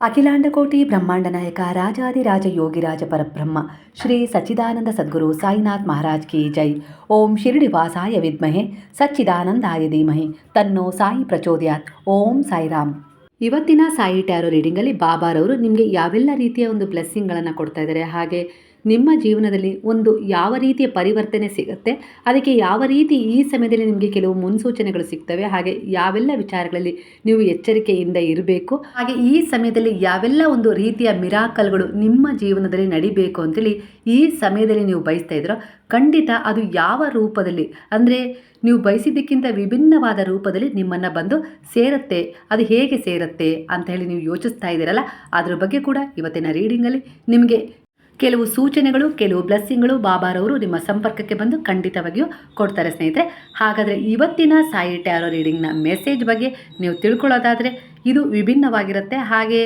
ಅಖಿಲಾಂಡಕೋಟಿ ಬ್ರಹ್ಮಾಂಡ ನಾಯಕ ರಾಜಾದಿರಾಜ ಯೋಗಿರಾಜ ಪರಬ್ರಹ್ಮ, ಶ್ರೀ ಸಚ್ಚಿದಾನಂದ ಸದ್ಗುರು ಸಾಯಿನಾಥ್ ಮಹಾರಾಜ್ ಕಿ ಜೈ. ಓಂ ಶಿರಡಿವಾಸಾಯ ವಿದ್ಮಹೆ ಸಚ್ಚಿದಾನಂದಾಯ ಧೀಮಹಿ, ತನ್ನೋ ಸಾಯಿ ಪ್ರಚೋದಯಾತ್. ಓಂ ಸಾಯಿರಾಮ್. ಇವತ್ತಿನ ಸಾಯಿ ಟ್ಯಾರೋ ರೀಡಿಂಗಲ್ಲಿ ಬಾಬಾರವರು ನಿಮಗೆ ಯಾವೆಲ್ಲ ರೀತಿಯ ಒಂದು ಬ್ಲೆಸ್ಸಿಂಗ್ಗಳನ್ನು ಕೊಡ್ತಾ ಇದ್ದಾರೆ, ಹಾಗೆ ನಿಮ್ಮ ಜೀವನದಲ್ಲಿ ಒಂದು ಯಾವ ರೀತಿಯ ಪರಿವರ್ತನೆ ಸಿಗುತ್ತೆ, ಅದಕ್ಕೆ ಯಾವ ರೀತಿ ಈ ಸಮಯದಲ್ಲಿ ನಿಮಗೆ ಕೆಲವು ಮುನ್ಸೂಚನೆಗಳು ಸಿಗ್ತವೆ, ಹಾಗೆ ಯಾವೆಲ್ಲ ವಿಚಾರಗಳಲ್ಲಿ ನೀವು ಎಚ್ಚರಿಕೆಯಿಂದ ಇರಬೇಕು, ಹಾಗೆ ಈ ಸಮಯದಲ್ಲಿ ಯಾವೆಲ್ಲ ಒಂದು ರೀತಿಯ ಮಿರಾಕಲ್ಗಳು ನಿಮ್ಮ ಜೀವನದಲ್ಲಿ ನಡಿಬೇಕು ಅಂತೇಳಿ ಈ ಸಮಯದಲ್ಲಿ ನೀವು ಬಯಸ್ತಾ ಇದ್ರೋ, ಖಂಡಿತ ಅದು ಯಾವ ರೂಪದಲ್ಲಿ, ಅಂದರೆ ನೀವು ಬಯಸಿದ್ದಕ್ಕಿಂತ ವಿಭಿನ್ನವಾದ ರೂಪದಲ್ಲಿ ನಿಮ್ಮನ್ನು ಬಂದು ಸೇರುತ್ತೆ, ಅದು ಹೇಗೆ ಸೇರುತ್ತೆ ಅಂತ ಹೇಳಿ ನೀವು ಯೋಚಿಸ್ತಾ ಇದ್ದೀರಲ್ಲ, ಅದ್ರ ಬಗ್ಗೆ ಕೂಡ ಇವತ್ತಿನ ರೀಡಿಂಗಲ್ಲಿ ನಿಮಗೆ ಕೆಲವು ಸೂಚನೆಗಳು, ಕೆಲವು ಬ್ಲೆಸ್ಸಿಂಗ್ಗಳು ಬಾಬಾರವರು ನಿಮ್ಮ ಸಂಪರ್ಕಕ್ಕೆ ಬಂದು ಖಂಡಿತವಾಗಿಯೂ ಕೊಡ್ತಾರೆ ಸ್ನೇಹಿತರೆ. ಹಾಗಾದರೆ ಇವತ್ತಿನ ಸಾಯಿ ಟ್ಯಾರೋ ರೀಡಿಂಗ್ನ ಮೆಸೇಜ್ ಬಗ್ಗೆ ನೀವು ತಿಳ್ಕೊಳ್ಳೋದಾದರೆ ಇದು ವಿಭಿನ್ನವಾಗಿರುತ್ತೆ. ಹಾಗೆ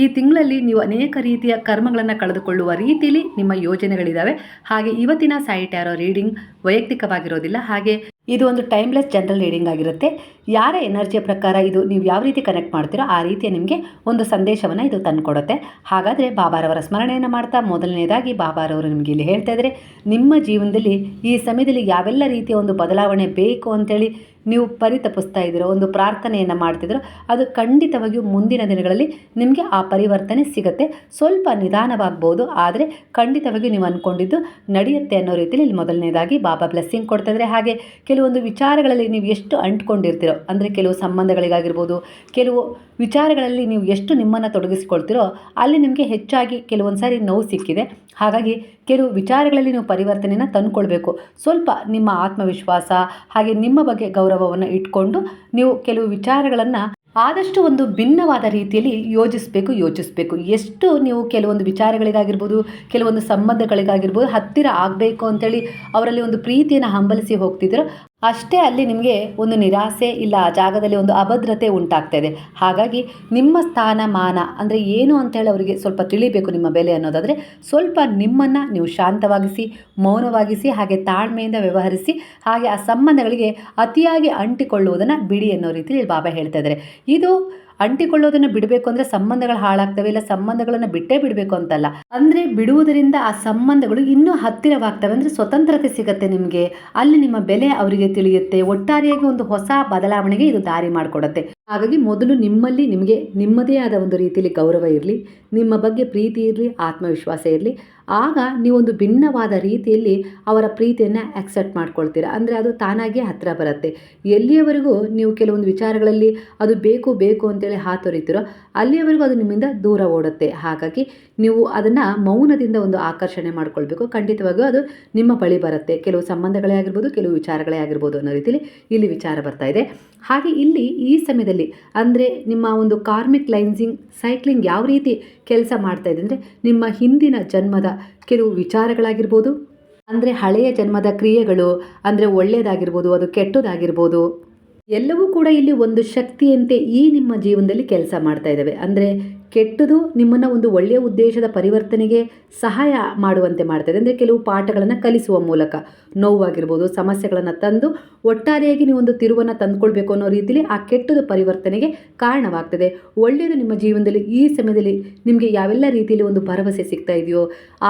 ಈ ತಿಂಗಳಲ್ಲಿ ನೀವು ಅನೇಕ ರೀತಿಯ ಕರ್ಮಗಳನ್ನು ಕಳೆದುಕೊಳ್ಳುವ ರೀತಿಯಲ್ಲಿ ನಿಮ್ಮ ಯೋಜನೆಗಳಿದ್ದಾವೆ ಹಾಗೆ ಇವತ್ತಿನ ಸಾಯಿ ಟ್ಯಾರೋ ರೀಡಿಂಗ್ ವೈಯಕ್ತಿಕವಾಗಿರೋದಿಲ್ಲ. ಹಾಗೆ ಇದು ಒಂದು ಟೈಮ್ಲೆಸ್ ಜನರಲ್ ರೀಡಿಂಗ್ ಆಗಿರುತ್ತೆ. ಯಾರ ಎನರ್ಜಿಯ ಪ್ರಕಾರ ಇದು ನೀವು ಯಾವ ರೀತಿ ಕನೆಕ್ಟ್ ಮಾಡ್ತೀರೋ ಆ ರೀತಿಯ ನಿಮಗೆ ಒಂದು ಸಂದೇಶವನ್ನು ಇದು ತಂದುಕೊಡುತ್ತೆ. ಹಾಗಾದರೆ ಬಾಬಾರವರ ಸ್ಮರಣೆಯನ್ನು ಮಾಡ್ತಾ ಮೊದಲನೇದಾಗಿ ಬಾಬಾರವರು ನಿಮಗೆ ಇಲ್ಲಿ ಹೇಳ್ತಾ ಇದ್ದಾರೆ ನಿಮ್ಮ ಜೀವನದಲ್ಲಿ ಈ ಸಮಯದಲ್ಲಿ ಯಾವೆಲ್ಲ ರೀತಿಯ ಒಂದು ಬದಲಾವಣೆ ಬೇಕು ಅಂತೇಳಿ ನೀವು ಪರಿತಪಿಸ್ತಾ ಇದ್ದೀರೋ, ಒಂದು ಪ್ರಾರ್ಥನೆಯನ್ನು ಮಾಡ್ತಿದ್ದೀರೋ, ಅದು ಖಂಡಿತವಾಗಿಯೂ ಮುಂದಿನ ದಿನಗಳಲ್ಲಿ ನಿಮಗೆ ಆ ಪರಿವರ್ತನೆ ಸಿಗುತ್ತೆ. ಸ್ವಲ್ಪ ನಿಧಾನವಾಗ್ಬೋದು, ಆದರೆ ಖಂಡಿತವಾಗಿಯೂ ನೀವು ಅಂದ್ಕೊಂಡಿದ್ದು ನಡೆಯುತ್ತೆ ಅನ್ನೋ ರೀತಿಯಲ್ಲಿ ಇಲ್ಲಿ ಮೊದಲನೇದಾಗಿ ಬಾಬಾ ಬ್ಲೆಸ್ಸಿಂಗ್ ಕೊಡ್ತಾಯಿದ್ರೆ ಹಾಗೆ ಕೆಲವೊಂದು ವಿಚಾರಗಳಲ್ಲಿ ನೀವು ಎಷ್ಟು ಅಂಟ್ಕೊಂಡಿರ್ತೀರೋ, ಅಂದರೆ ಕೆಲವು ಸಂಬಂಧಗಳಿಗಾಗಿರ್ಬೋದು, ಕೆಲವು ವಿಚಾರಗಳಲ್ಲಿ ನೀವು ಎಷ್ಟು ನಿಮ್ಮನ್ನು ತೊಡಗಿಸ್ಕೊಳ್ತೀರೋ, ಅಲ್ಲಿ ನಿಮಗೆ ಹೆಚ್ಚಾಗಿ ಕೆಲವೊಂದು ಸಾರಿ ನೋವು ಸಿಕ್ಕಿದೆ. ಹಾಗಾಗಿ ಕೆಲವು ವಿಚಾರಗಳಲ್ಲಿ ನೀವು ಪರಿವರ್ತನೆಯನ್ನು ತಂದುಕೊಳ್ಬೇಕು. ಸ್ವಲ್ಪ ನಿಮ್ಮ ಆತ್ಮವಿಶ್ವಾಸ, ಹಾಗೆ ನಿಮ್ಮ ಬಗ್ಗೆ ಗೌರವವನ್ನು ಇಟ್ಕೊಂಡು ನೀವು ಕೆಲವು ವಿಚಾರಗಳನ್ನು ಆದಷ್ಟು ಒಂದು ಭಿನ್ನವಾದ ರೀತಿಯಲ್ಲಿ ಯೋಜಿಸಬೇಕು, ಯೋಚಿಸಬೇಕು. ಎಷ್ಟು ನೀವು ಕೆಲವೊಂದು ವಿಚಾರಗಳಿಗಾಗಿರ್ಬೋದು, ಕೆಲವೊಂದು ಸಂಬಂಧಗಳಿಗಾಗಿರ್ಬೋದು ಹತ್ತಿರ ಆಗಬೇಕು ಅಂತೇಳಿ ಅವರಲ್ಲಿ ಒಂದು ಪ್ರೀತಿಯನ್ನು ಹಂಬಲಿಸಿ ಹೋಗ್ತಿದ್ದೀರೋ ಅಷ್ಟೇ ಅಲ್ಲಿ ನಿಮಗೆ ಒಂದು ನಿರಾಸೆ ಇಲ್ಲ, ಆ ಜಾಗದಲ್ಲಿ ಒಂದು ಅಭದ್ರತೆ ಉಂಟಾಗ್ತಾ ಇದೆ ಹಾಗಾಗಿ ನಿಮ್ಮ ಸ್ಥಾನಮಾನ ಅಂದರೆ ಏನು ಅಂತೇಳಿ ಅವರಿಗೆ ಸ್ವಲ್ಪ ತಿಳಿಬೇಕು ನಿಮ್ಮ ಬೆಲೆ ಅನ್ನೋದಾದರೆ, ಸ್ವಲ್ಪ ನಿಮ್ಮನ್ನು ನೀವು ಶಾಂತವಾಗಿಸಿ, ಮೌನವಾಗಿಸಿ, ಹಾಗೆ ತಾಳ್ಮೆಯಿಂದ ವ್ಯವಹರಿಸಿ, ಹಾಗೆ ಆ ಸಂಬಂಧಗಳಿಗೆ ಅತಿಯಾಗಿ ಅಂಟಿಕೊಳ್ಳುವುದನ್ನು ಬಿಡಿ ಅನ್ನೋ ರೀತಿಯಲ್ಲಿ ಬಾಬಾ ಹೇಳ್ತಾ ಇದ್ದಾರೆ. ಇದು ಅಂಟಿಕೊಳ್ಳೋದನ್ನು ಬಿಡಬೇಕು ಅಂದ್ರೆ ಸಂಬಂಧಗಳು ಹಾಳಾಗ್ತವೆ ಇಲ್ಲ ಸಂಬಂಧಗಳನ್ನ ಬಿಟ್ಟೇ ಬಿಡಬೇಕು ಅಂತಲ್ಲ. ಅಂದ್ರೆ ಬಿಡುವುದರಿಂದ ಆ ಸಂಬಂಧಗಳು ಇನ್ನೂ ಹತ್ತಿರವಾಗ್ತವೆ ಅಂದ್ರೆ ಸ್ವತಂತ್ರತೆ ಸಿಗುತ್ತೆ ನಿಮಗೆ. ಅಲ್ಲಿ ನಿಮ್ಮ ಬೆಲೆ ಅವರಿಗೆ ತಿಳಿಯುತ್ತೆ. ಒಟ್ಟಾರೆಯಾಗಿ ಒಂದು ಹೊಸ ಬದಲಾವಣೆಗೆ ಇದು ದಾರಿ ಮಾಡಿಕೊಡುತ್ತೆ. ಹಾಗಾಗಿ ಮೊದಲು ನಿಮ್ಮಲ್ಲಿ ನಿಮಗೆ ನಿಮ್ಮದೇ ಆದ ಒಂದು ರೀತಿಯಲ್ಲಿ ಗೌರವ ಇರಲಿ, ನಿಮ್ಮ ಬಗ್ಗೆ ಪ್ರೀತಿ ಇರಲಿ, ಆತ್ಮವಿಶ್ವಾಸ ಇರಲಿ. ಆಗ ನೀವೊಂದು ಭಿನ್ನವಾದ ರೀತಿಯಲ್ಲಿ ಅವರ ಪ್ರೀತಿಯನ್ನು ಆಕ್ಸೆಪ್ಟ್ ಮಾಡ್ಕೊಳ್ತೀರ. ಅಂದರೆ ಅದು ತಾನಾಗಿಯೇ ಹತ್ತಿರ ಬರುತ್ತೆ. ಎಲ್ಲಿಯವರೆಗೂ ನೀವು ಕೆಲವೊಂದು ವಿಚಾರಗಳಲ್ಲಿ ಅದು ಬೇಕು ಬೇಕು ಅಂತೇಳಿ ಹಾತೊರಿತೀರೋ ಅಲ್ಲಿಯವರೆಗೂ ಅದು ನಿಮ್ಮಿಂದ ದೂರ ಓಡುತ್ತೆ. ಹಾಗಾಗಿ ನೀವು ಅದನ್ನು ಮೌನದಿಂದ ಒಂದು ಆಕರ್ಷಣೆ ಮಾಡ್ಕೊಳ್ಬೇಕು. ಖಂಡಿತವಾಗಿಯೂ ಅದು ನಿಮ್ಮ ಬಳಿ ಬರುತ್ತೆ. ಕೆಲವು ಸಂಬಂಧಗಳೇ ಆಗಿರ್ಬೋದು, ಕೆಲವು ವಿಚಾರಗಳೇ ಆಗಿರ್ಬೋದು ಅನ್ನೋ ರೀತಿಯಲ್ಲಿ ಇಲ್ಲಿ ವಿಚಾರ ಬರ್ತಾ ಇದೆ. ಹಾಗೆ ಇಲ್ಲಿ ಈ ಸಮಯದಲ್ಲಿ ಅಂದರೆ ನಿಮ್ಮ ಒಂದು ಕಾರ್ಮಿಕ್ ಲೈನ್ಸಿಂಗ್ ಸೈಕ್ಲಿಂಗ್ ಯಾವ ರೀತಿ ಕೆಲಸ ಮಾಡ್ತಾ ಇದೆ ಅಂದರೆ ನಿಮ್ಮ ಹಿಂದಿನ ಜನ್ಮದ ಕೆಲವು ವಿಚಾರಗಳಾಗಿರ್ಬೋದು, ಅಂದರೆ ಹಳೆಯ ಜನ್ಮದ ಕ್ರಿಯೆಗಳು, ಅಂದರೆ ಒಳ್ಳೆಯದಾಗಿರ್ಬೋದು, ಅದು ಕೆಟ್ಟದಾಗಿರ್ಬೋದು, ಎಲ್ಲವೂ ಕೂಡ ಇಲ್ಲಿ ಒಂದು ಶಕ್ತಿಯಂತೆ ಈ ನಿಮ್ಮ ಜೀವನದಲ್ಲಿ ಕೆಲಸ ಮಾಡ್ತಾ ಇದ್ದಾವೆ ಅಂದರೆ ಕೆಟ್ಟದು ನಿಮ್ಮನ್ನು ಒಂದು ಒಳ್ಳೆಯ ಉದ್ದೇಶದ ಪರಿವರ್ತನೆಗೆ ಸಹಾಯ ಮಾಡುವಂತೆ ಮಾಡ್ತದೆ. ಅಂದರೆ ಕೆಲವು ಪಾಠಗಳನ್ನು ಕಲಿಸುವ ಮೂಲಕ. ನೋವಾಗಿರ್ಬೋದು, ಸಮಸ್ಯೆಗಳನ್ನು ತಂದು ಒಟ್ಟಾರೆಯಾಗಿ ನೀವು ಒಂದು ತಿರುವನ್ನು ತಂದುಕೊಳ್ಬೇಕು ಅನ್ನೋ ರೀತಿಯಲ್ಲಿ ಆ ಕೆಟ್ಟದ ಪರಿವರ್ತನೆಗೆ ಕಾರಣವಾಗ್ತದೆ. ಒಳ್ಳೆಯದು ನಿಮ್ಮ ಜೀವನದಲ್ಲಿ ಈ ಸಮಯದಲ್ಲಿ ನಿಮಗೆ ಯಾವೆಲ್ಲ ರೀತಿಯಲ್ಲಿ ಒಂದು ಭರವಸೆ ಸಿಗ್ತಾ ಇದೆಯೋ,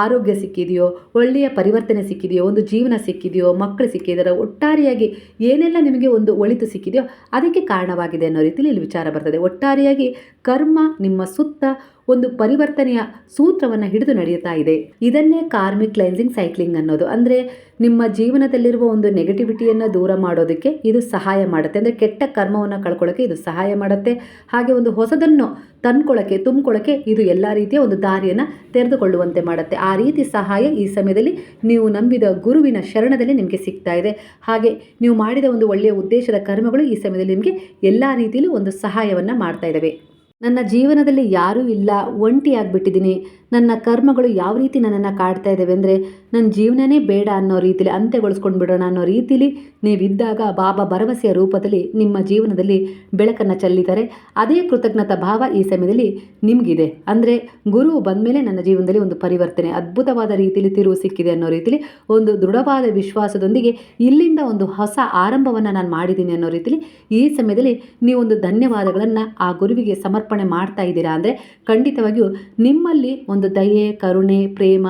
ಆರೋಗ್ಯ ಸಿಕ್ಕಿದೆಯೋ, ಒಳ್ಳೆಯ ಪರಿವರ್ತನೆ ಸಿಕ್ಕಿದೆಯೋ, ಒಂದು ಜೀವನ ಸಿಕ್ಕಿದೆಯೋ ಮಕ್ಕಳು ಸಿಕ್ಕಿದಾರೋ, ಒಟ್ಟಾರೆಯಾಗಿ ಏನೆಲ್ಲ ನಿಮಗೆ ಒಂದು ಒಳಿತು ಸಿಕ್ಕಿದೆಯೋ ಅದಕ್ಕೆ ಕಾರಣವಾಗಿದೆ ಅನ್ನೋ ರೀತಿಯಲ್ಲಿ ಇಲ್ಲಿ ವಿಚಾರ ಬರ್ತದೆ. ಒಟ್ಟಾರೆಯಾಗಿ ಕರ್ಮ ನಿಮ್ಮ ಸುತ್ತ ಒಂದು ಪರಿವರ್ತನೆಯ ಸೂತ್ರವನ್ನು ಹಿಡಿದು ನಡೆಯುತ್ತಾ ಇದೆ. ಇದನ್ನೇ ಕಾರ್ಮಿಕ್ ಕ್ಲೈನ್ಸಿಂಗ್ ಸೈಕ್ಲಿಂಗ್ ಅನ್ನೋದು. ಅಂದರೆ ನಿಮ್ಮ ಜೀವನದಲ್ಲಿರುವ ಒಂದು ನೆಗೆಟಿವಿಟಿಯನ್ನು ದೂರ ಮಾಡೋದಕ್ಕೆ ಇದು ಸಹಾಯ ಮಾಡುತ್ತೆ. ಅಂದರೆ ಕೆಟ್ಟ ಕರ್ಮವನ್ನು ಕಳ್ಕೊಳ್ಳೋಕ್ಕೆ ಇದು ಸಹಾಯ ಮಾಡುತ್ತೆ. ಹಾಗೆ ಒಂದು ಹೊಸದನ್ನು ತಂದ್ಕೊಳ್ಳೋಕ್ಕೆ ತುಂಬಿಕೊಳ್ಳೋಕ್ಕೆ ಇದು ಎಲ್ಲ ರೀತಿಯ ಒಂದು ದಾರಿಯನ್ನು ತೆರೆದುಕೊಳ್ಳುವಂತೆ ಮಾಡುತ್ತೆ. ಆ ರೀತಿ ಸಹಾಯ ಈ ಸಮಯದಲ್ಲಿ ನೀವು ನಂಬಿದ ಗುರುವಿನ ಶರಣದಲ್ಲಿ ನಿಮಗೆ ಸಿಗ್ತಾ ಇದೆ. ಹಾಗೆ ನೀವು ಮಾಡಿದ ಒಂದು ಒಳ್ಳೆಯ ಉದ್ದೇಶದ ಕರ್ಮಗಳು ಈ ಸಮಯದಲ್ಲಿ ನಿಮಗೆ ಎಲ್ಲ ರೀತಿಯಲ್ಲೂ ಒಂದು ಸಹಾಯವನ್ನು ಮಾಡ್ತಾ ಇದ್ದಾವೆ ನನ್ನ ಜೀವನದಲ್ಲಿ ಯಾರೂ ಇಲ್ಲ ಒಂಟಿಯಾಗಿಬಿಟ್ಟಿದ್ದೀನಿ ನನ್ನ ಕರ್ಮಗಳು ಯಾವ ರೀತಿ ನನ್ನನ್ನು ಕಾಡ್ತಾ ಇದ್ದಾವೆ ಅಂದರೆ ನನ್ನ ಜೀವನನೇ ಬೇಡ ಅನ್ನೋ ರೀತಿಲಿ ಅಂತ್ಯಗೊಳಿಸ್ಕೊಂಡು ಬಿಡೋಣ ಅನ್ನೋ ರೀತಿಲಿ ನೀವಿದ್ದಾಗ ಬಾಬಾ ಭರವಸೆಯ ರೂಪದಲ್ಲಿ ನಿಮ್ಮ ಜೀವನದಲ್ಲಿ ಬೆಳಕನ್ನು ಚೆಲ್ಲಿದ್ದಾರೆ. ಅದೇ ಕೃತಜ್ಞತಾ ಭಾವ ಈ ಸಮಯದಲ್ಲಿ ನಿಮಗಿದೆ. ಅಂದರೆ ಗುರು ಬಂದಮೇಲೆ ನನ್ನ ಜೀವನದಲ್ಲಿ ಒಂದು ಪರಿವರ್ತನೆ, ಅದ್ಭುತವಾದ ರೀತಿಯಲ್ಲಿ ತಿರುವು ಸಿಕ್ಕಿದೆ ಅನ್ನೋ ರೀತಿಲಿ ಒಂದು ದೃಢವಾದ ವಿಶ್ವಾಸದೊಂದಿಗೆ ಇಲ್ಲಿಂದ ಒಂದು ಹೊಸ ಆರಂಭವನ್ನು ನಾನು ಮಾಡಿದ್ದೀನಿ ಅನ್ನೋ ರೀತಿಲಿ ಈ ಸಮಯದಲ್ಲಿ ನೀವೊಂದು ಧನ್ಯವಾದಗಳನ್ನು ಆ ಗುರುವಿಗೆ ಸಮರ್ಪಣೆ ಮಾಡ್ತಾ ಇದ್ದೀರಾ ಅಂದರೆ ಖಂಡಿತವಾಗಿಯೂ ನಿಮ್ಮಲ್ಲಿ ದಯೆ, ಕರುಣೆ, ಪ್ರೇಮ,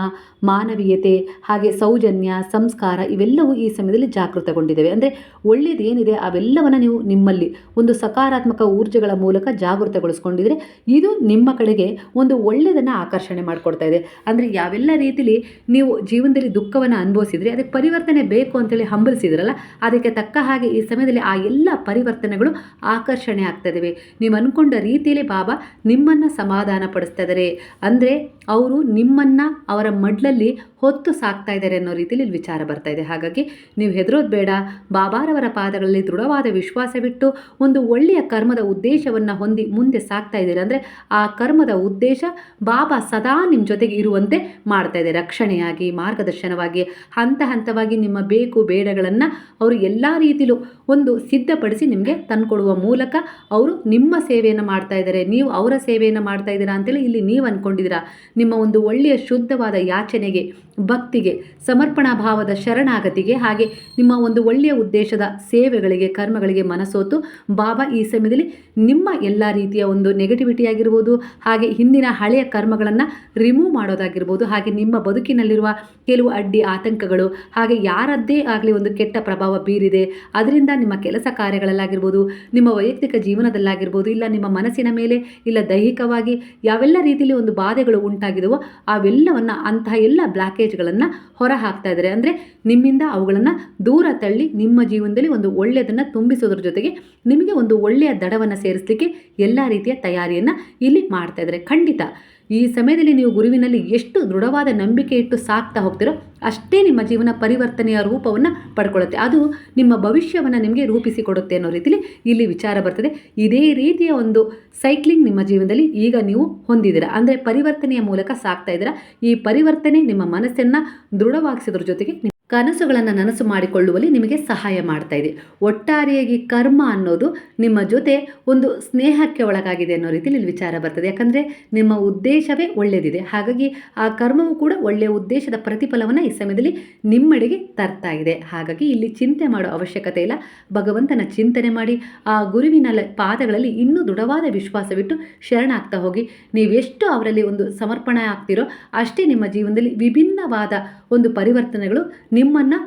ಮಾನವೀಯತೆ, ಹಾಗೆ ಸೌಜನ್ಯ, ಸಂಸ್ಕಾರ ಇವೆಲ್ಲವೂ ಈ ಸಮಯದಲ್ಲಿ ಜಾಗೃತಗೊಂಡಿದ್ದಾವೆ. ಅಂದರೆ ಒಳ್ಳೆಯದು ಏನಿದೆ ಅವೆಲ್ಲವನ್ನು ನೀವು ನಿಮ್ಮಲ್ಲಿ ಒಂದು ಸಕಾರಾತ್ಮಕ ಊರ್ಜೆಗಳ ಮೂಲಕ ಜಾಗೃತಗೊಳಿಸ್ಕೊಂಡಿದ್ರೆ ಇದು ನಿಮ್ಮ ಕಡೆಗೆ ಒಂದು ಒಳ್ಳೆಯದನ್ನು ಆಕರ್ಷಣೆ ಮಾಡಿಕೊಡ್ತಾ ಇದೆ. ಅಂದರೆ ಯಾವೆಲ್ಲ ರೀತಿಲಿ ನೀವು ಜೀವನದಲ್ಲಿ ದುಃಖವನ್ನು ಅನುಭವಿಸಿದರೆ ಅದಕ್ಕೆ ಪರಿವರ್ತನೆ ಬೇಕು ಅಂತೇಳಿ ಹಂಬಲಿಸಿದ್ರಲ್ಲ, ಅದಕ್ಕೆ ತಕ್ಕ ಹಾಗೆ ಈ ಸಮಯದಲ್ಲಿ ಆ ಎಲ್ಲ ಪರಿವರ್ತನೆಗಳು ಆಕರ್ಷಣೆ ಆಗ್ತಾ ಇದ್ದಾವೆ ನೀವು ಅಂದ್ಕೊಂಡ ರೀತಿಯಲ್ಲಿ ಬಾಬಾ ನಿಮ್ಮನ್ನು ಸಮಾಧಾನ ಪಡಿಸ್ತಾ ಇದ್ದಾರೆ ಅಂದರೆ ಅವರು ನಿಮ್ಮನ್ನು ಅವರ ಮಡ್ಲಲ್ಲಿ ಹೊತ್ತು ಸಾಕ್ತಾ ಇದ್ದಾರೆ ಅನ್ನೋ ರೀತಿಯಲ್ಲಿ ಇಲ್ಲಿ ವಿಚಾರ ಬರ್ತಾ ಇದೆ. ಹಾಗಾಗಿ ನೀವು ಹೆದರೋದು ಬೇಡ. ಬಾಬಾರವರ ಪಾದಗಳಲ್ಲಿ ದೃಢವಾದ ವಿಶ್ವಾಸವಿಟ್ಟು ಒಂದು ಒಳ್ಳೆಯ ಕರ್ಮದ ಉದ್ದೇಶವನ್ನು ಹೊಂದಿ ಮುಂದೆ ಸಾಕ್ತಾ ಇದ್ದೀರಾ ಅಂದರೆ ಆ ಕರ್ಮದ ಉದ್ದೇಶ ಬಾಬಾ ಸದಾ ನಿಮ್ಮ ಜೊತೆಗೆ ಇರುವಂತೆ ಮಾಡ್ತಾ ಇದೆ ರಕ್ಷಣೆಯಾಗಿ, ಮಾರ್ಗದರ್ಶನವಾಗಿ, ಹಂತ ಹಂತವಾಗಿ ನಿಮ್ಮ ಬೇಕು ಬೇಡಗಳನ್ನು ಅವರು ಎಲ್ಲ ರೀತಿಲೂ ಒಂದು ಸಿದ್ಧಪಡಿಸಿ ನಿಮಗೆ ತಂದುಕೊಡುವ ಮೂಲಕ ಅವರು ನಿಮ್ಮ ಸೇವೆಯನ್ನು ಮಾಡ್ತಾ ಇದ್ದಾರೆ. ನೀವು ಅವರ ಸೇವೆಯನ್ನು ಮಾಡ್ತಾ ಇದ್ದೀರಾ ಅಂತೇಳಿ ಇಲ್ಲಿ ನೀವು ಅಂದ್ಕೊಂಡಿದ್ದೀರಾ ನಿಮ್ಮ ಒಂದು ಒಳ್ಳೆಯ ಶುದ್ಧವಾದ ಯಾಚನೆಗೆ ಭಕ್ತಿಗೆ ಸಮರ್ಪಣಾ ಭಾವದ ಶರಣಾಗತಿಗೆ ಹಾಗೆ ನಿಮ್ಮ ಒಂದು ಒಳ್ಳೆಯ ಉದ್ದೇಶದ ಸೇವೆಗಳಿಗೆ, ಕರ್ಮಗಳಿಗೆ ಮನಸೋತು ಬಾಬಾ ಈ ಸಮಯದಲ್ಲಿ ನಿಮ್ಮ ಎಲ್ಲ ರೀತಿಯ ಒಂದು ನೆಗೆಟಿವಿಟಿ ಆಗಿರ್ಬೋದು, ಹಾಗೆ ಹಿಂದಿನ ಹಳೆಯ ಕರ್ಮಗಳನ್ನು ರಿಮೂವ್ ಮಾಡೋದಾಗಿರ್ಬೋದು, ಹಾಗೆ ನಿಮ್ಮ ಬದುಕಿನಲ್ಲಿರುವ ಕೆಲವು ಅಡ್ಡಿ ಆತಂಕಗಳು, ಹಾಗೆ ಯಾರದ್ದೇ ಆಗಲಿ ಒಂದು ಕೆಟ್ಟ ಪ್ರಭಾವ ಬೀರಿದೆ, ಅದರಿಂದ ನಿಮ್ಮ ಕೆಲಸ ಕಾರ್ಯಗಳಲ್ಲಾಗಿರ್ಬೋದು, ನಿಮ್ಮ ವೈಯಕ್ತಿಕ ಜೀವನದಲ್ಲಾಗಿರ್ಬೋದು, ಇಲ್ಲ ನಿಮ್ಮ ಮನಸ್ಸಿನ ಮೇಲೆ, ಇಲ್ಲ ದೈಹಿಕವಾಗಿ ಯಾವೆಲ್ಲ ರೀತಿಯಲ್ಲಿ ಒಂದು ಬಾಧೆಗಳು ಉಂಟಾಗಿದವೋ, ಅವೆಲ್ಲವನ್ನು ಅಂತಹ ಎಲ್ಲ ಬ್ಲಾಕೇಜ್ಗಳನ್ನು ಹೊರ ಹಾಕ್ತಾ ಇದ್ದಾರೆ ಅಂದರೆ ನಿಮ್ಮಿಂದ ಅವುಗಳನ್ನು ದೂರ ತಳ್ಳಿ ನಿಮ್ಮ ಜೀವನದಲ್ಲಿ ಒಂದು ಒಳ್ಳೆಯದನ್ನು ತುಂಬಿಸೋದ್ರ ಜೊತೆಗೆ ನಿಮಗೆ ಒಂದು ಒಳ್ಳೆಯ ದಡವನ್ನು ಸೇರಿಸಲಿಕ್ಕೆ ಎಲ್ಲ ರೀತಿಯ ತಯಾರಿಯನ್ನು ಇಲ್ಲಿ ಮಾಡ್ತಾ ಇದ್ದಾರೆ ಖಂಡಿತ. ಈ ಸಮಯದಲ್ಲಿ ನೀವು ಗುರುವಿನಲ್ಲಿ ಎಷ್ಟು ದೃಢವಾದ ನಂಬಿಕೆ ಇಟ್ಟು ಸಾಕ್ತಾ ಹೋಗ್ತಿರೋ ಅಷ್ಟೇ ನಿಮ್ಮ ಜೀವನ ಪರಿವರ್ತನೆಯ ರೂಪವನ್ನು ಪಡ್ಕೊಳ್ಳುತ್ತೆ. ಅದು ನಿಮ್ಮ ಭವಿಷ್ಯವನ್ನು ನಿಮಗೆ ರೂಪಿಸಿಕೊಡುತ್ತೆ ಅನ್ನೋ ರೀತಿಯಲ್ಲಿ ಇಲ್ಲಿ ವಿಚಾರ ಬರ್ತದೆ. ಇದೇ ರೀತಿಯ ಒಂದು ಸೈಕ್ಲಿಂಗ್ ನಿಮ್ಮ ಜೀವನದಲ್ಲಿ ಈಗ ನೀವು ಹೊಂದಿದ್ದೀರಾ? ಅಂದರೆ ಪರಿವರ್ತನೆಯ ಮೂಲಕ ಸಾಕ್ತಾ ಇದ್ದೀರಾ? ಈ ಪರಿವರ್ತನೆ ನಿಮ್ಮ ಮನಸ್ಸನ್ನು ದೃಢವಾಗಿಸೋದ್ರ ಜೊತೆಗೆ ಕನಸುಗಳನ್ನು ನನಸು ಮಾಡಿಕೊಳ್ಳುವಲ್ಲಿ ನಿಮಗೆ ಸಹಾಯ ಮಾಡ್ತಾ ಇದೆ. ಒಟ್ಟಾರೆಯಾಗಿ ಕರ್ಮ ಅನ್ನೋದು ನಿಮ್ಮ ಜೊತೆ ಒಂದು ಸ್ನೇಹಕ್ಕೆ ಒಳಗಾಗಿದೆ ಅನ್ನೋ ರೀತಿಯಲ್ಲಿ ಇಲ್ಲಿ ವಿಚಾರ ಬರ್ತದೆ. ಯಾಕಂದರೆ ನಿಮ್ಮ ಉದ್ದೇಶವೇ ಒಳ್ಳೆಯದಿದೆ ಹಾಗಾಗಿ ಆ ಕರ್ಮವು ಕೂಡ ಒಳ್ಳೆಯ ಉದ್ದೇಶದ ಪ್ರತಿಫಲವನ್ನು ಈ ಸಮಯದಲ್ಲಿ ನಿಮ್ಮಡೆಗೆ ತರ್ತಾ ಇದೆ. ಹಾಗಾಗಿ ಇಲ್ಲಿ ಚಿಂತೆ ಮಾಡೋ ಅವಶ್ಯಕತೆ ಇಲ್ಲ. ಭಗವಂತನ ಚಿಂತನೆ ಮಾಡಿ ಆ ಗುರುವಿನ ಪಾದಗಳಲ್ಲಿ ಇನ್ನೂ ದೃಢವಾದ ವಿಶ್ವಾಸವಿಟ್ಟು ಶರಣಾಗ್ತಾ ಹೋಗಿ. ನೀವೆಷ್ಟು ಅವರಲ್ಲಿ ಒಂದು ಸಮರ್ಪಣೆ ಆಗ್ತಿರೋ ಅಷ್ಟೇ ನಿಮ್ಮ ಜೀವನದಲ್ಲಿ ವಿಭಿನ್ನವಾದ ಒಂದು ಪರಿವರ್ತನೆಗಳು ನಿಮ್ಮನ್ನು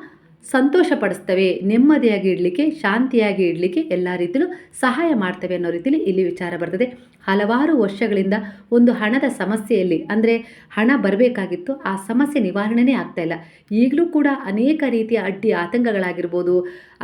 ಸಂತೋಷಪಡಿಸ್ತವೆ, ನೆಮ್ಮದಿಯಾಗಿ ಇಡಲಿಕ್ಕೆ, ಶಾಂತಿಯಾಗಿ ಇಡಲಿಕ್ಕೆ ಎಲ್ಲ ರೀತಿಯಲ್ಲೂ ಸಹಾಯ ಮಾಡ್ತವೆ ಅನ್ನೋ ರೀತಿಯಲ್ಲಿ ಇಲ್ಲಿ ವಿಚಾರ ಬರ್ತದೆ. ಹಲವಾರು ವರ್ಷಗಳಿಂದ ಒಂದು ಹಣದ ಸಮಸ್ಯೆಯಲ್ಲಿ, ಅಂದರೆ ಹಣ ಬರಬೇಕಾಗಿತ್ತು, ಆ ಸಮಸ್ಯೆ ನಿವಾರಣೆನೇ ಆಗ್ತಾ ಇಲ್ಲ. ಈಗಲೂ ಕೂಡ ಅನೇಕ ರೀತಿಯ ಅಡ್ಡಿ ಆತಂಕಗಳಾಗಿರ್ಬೋದು,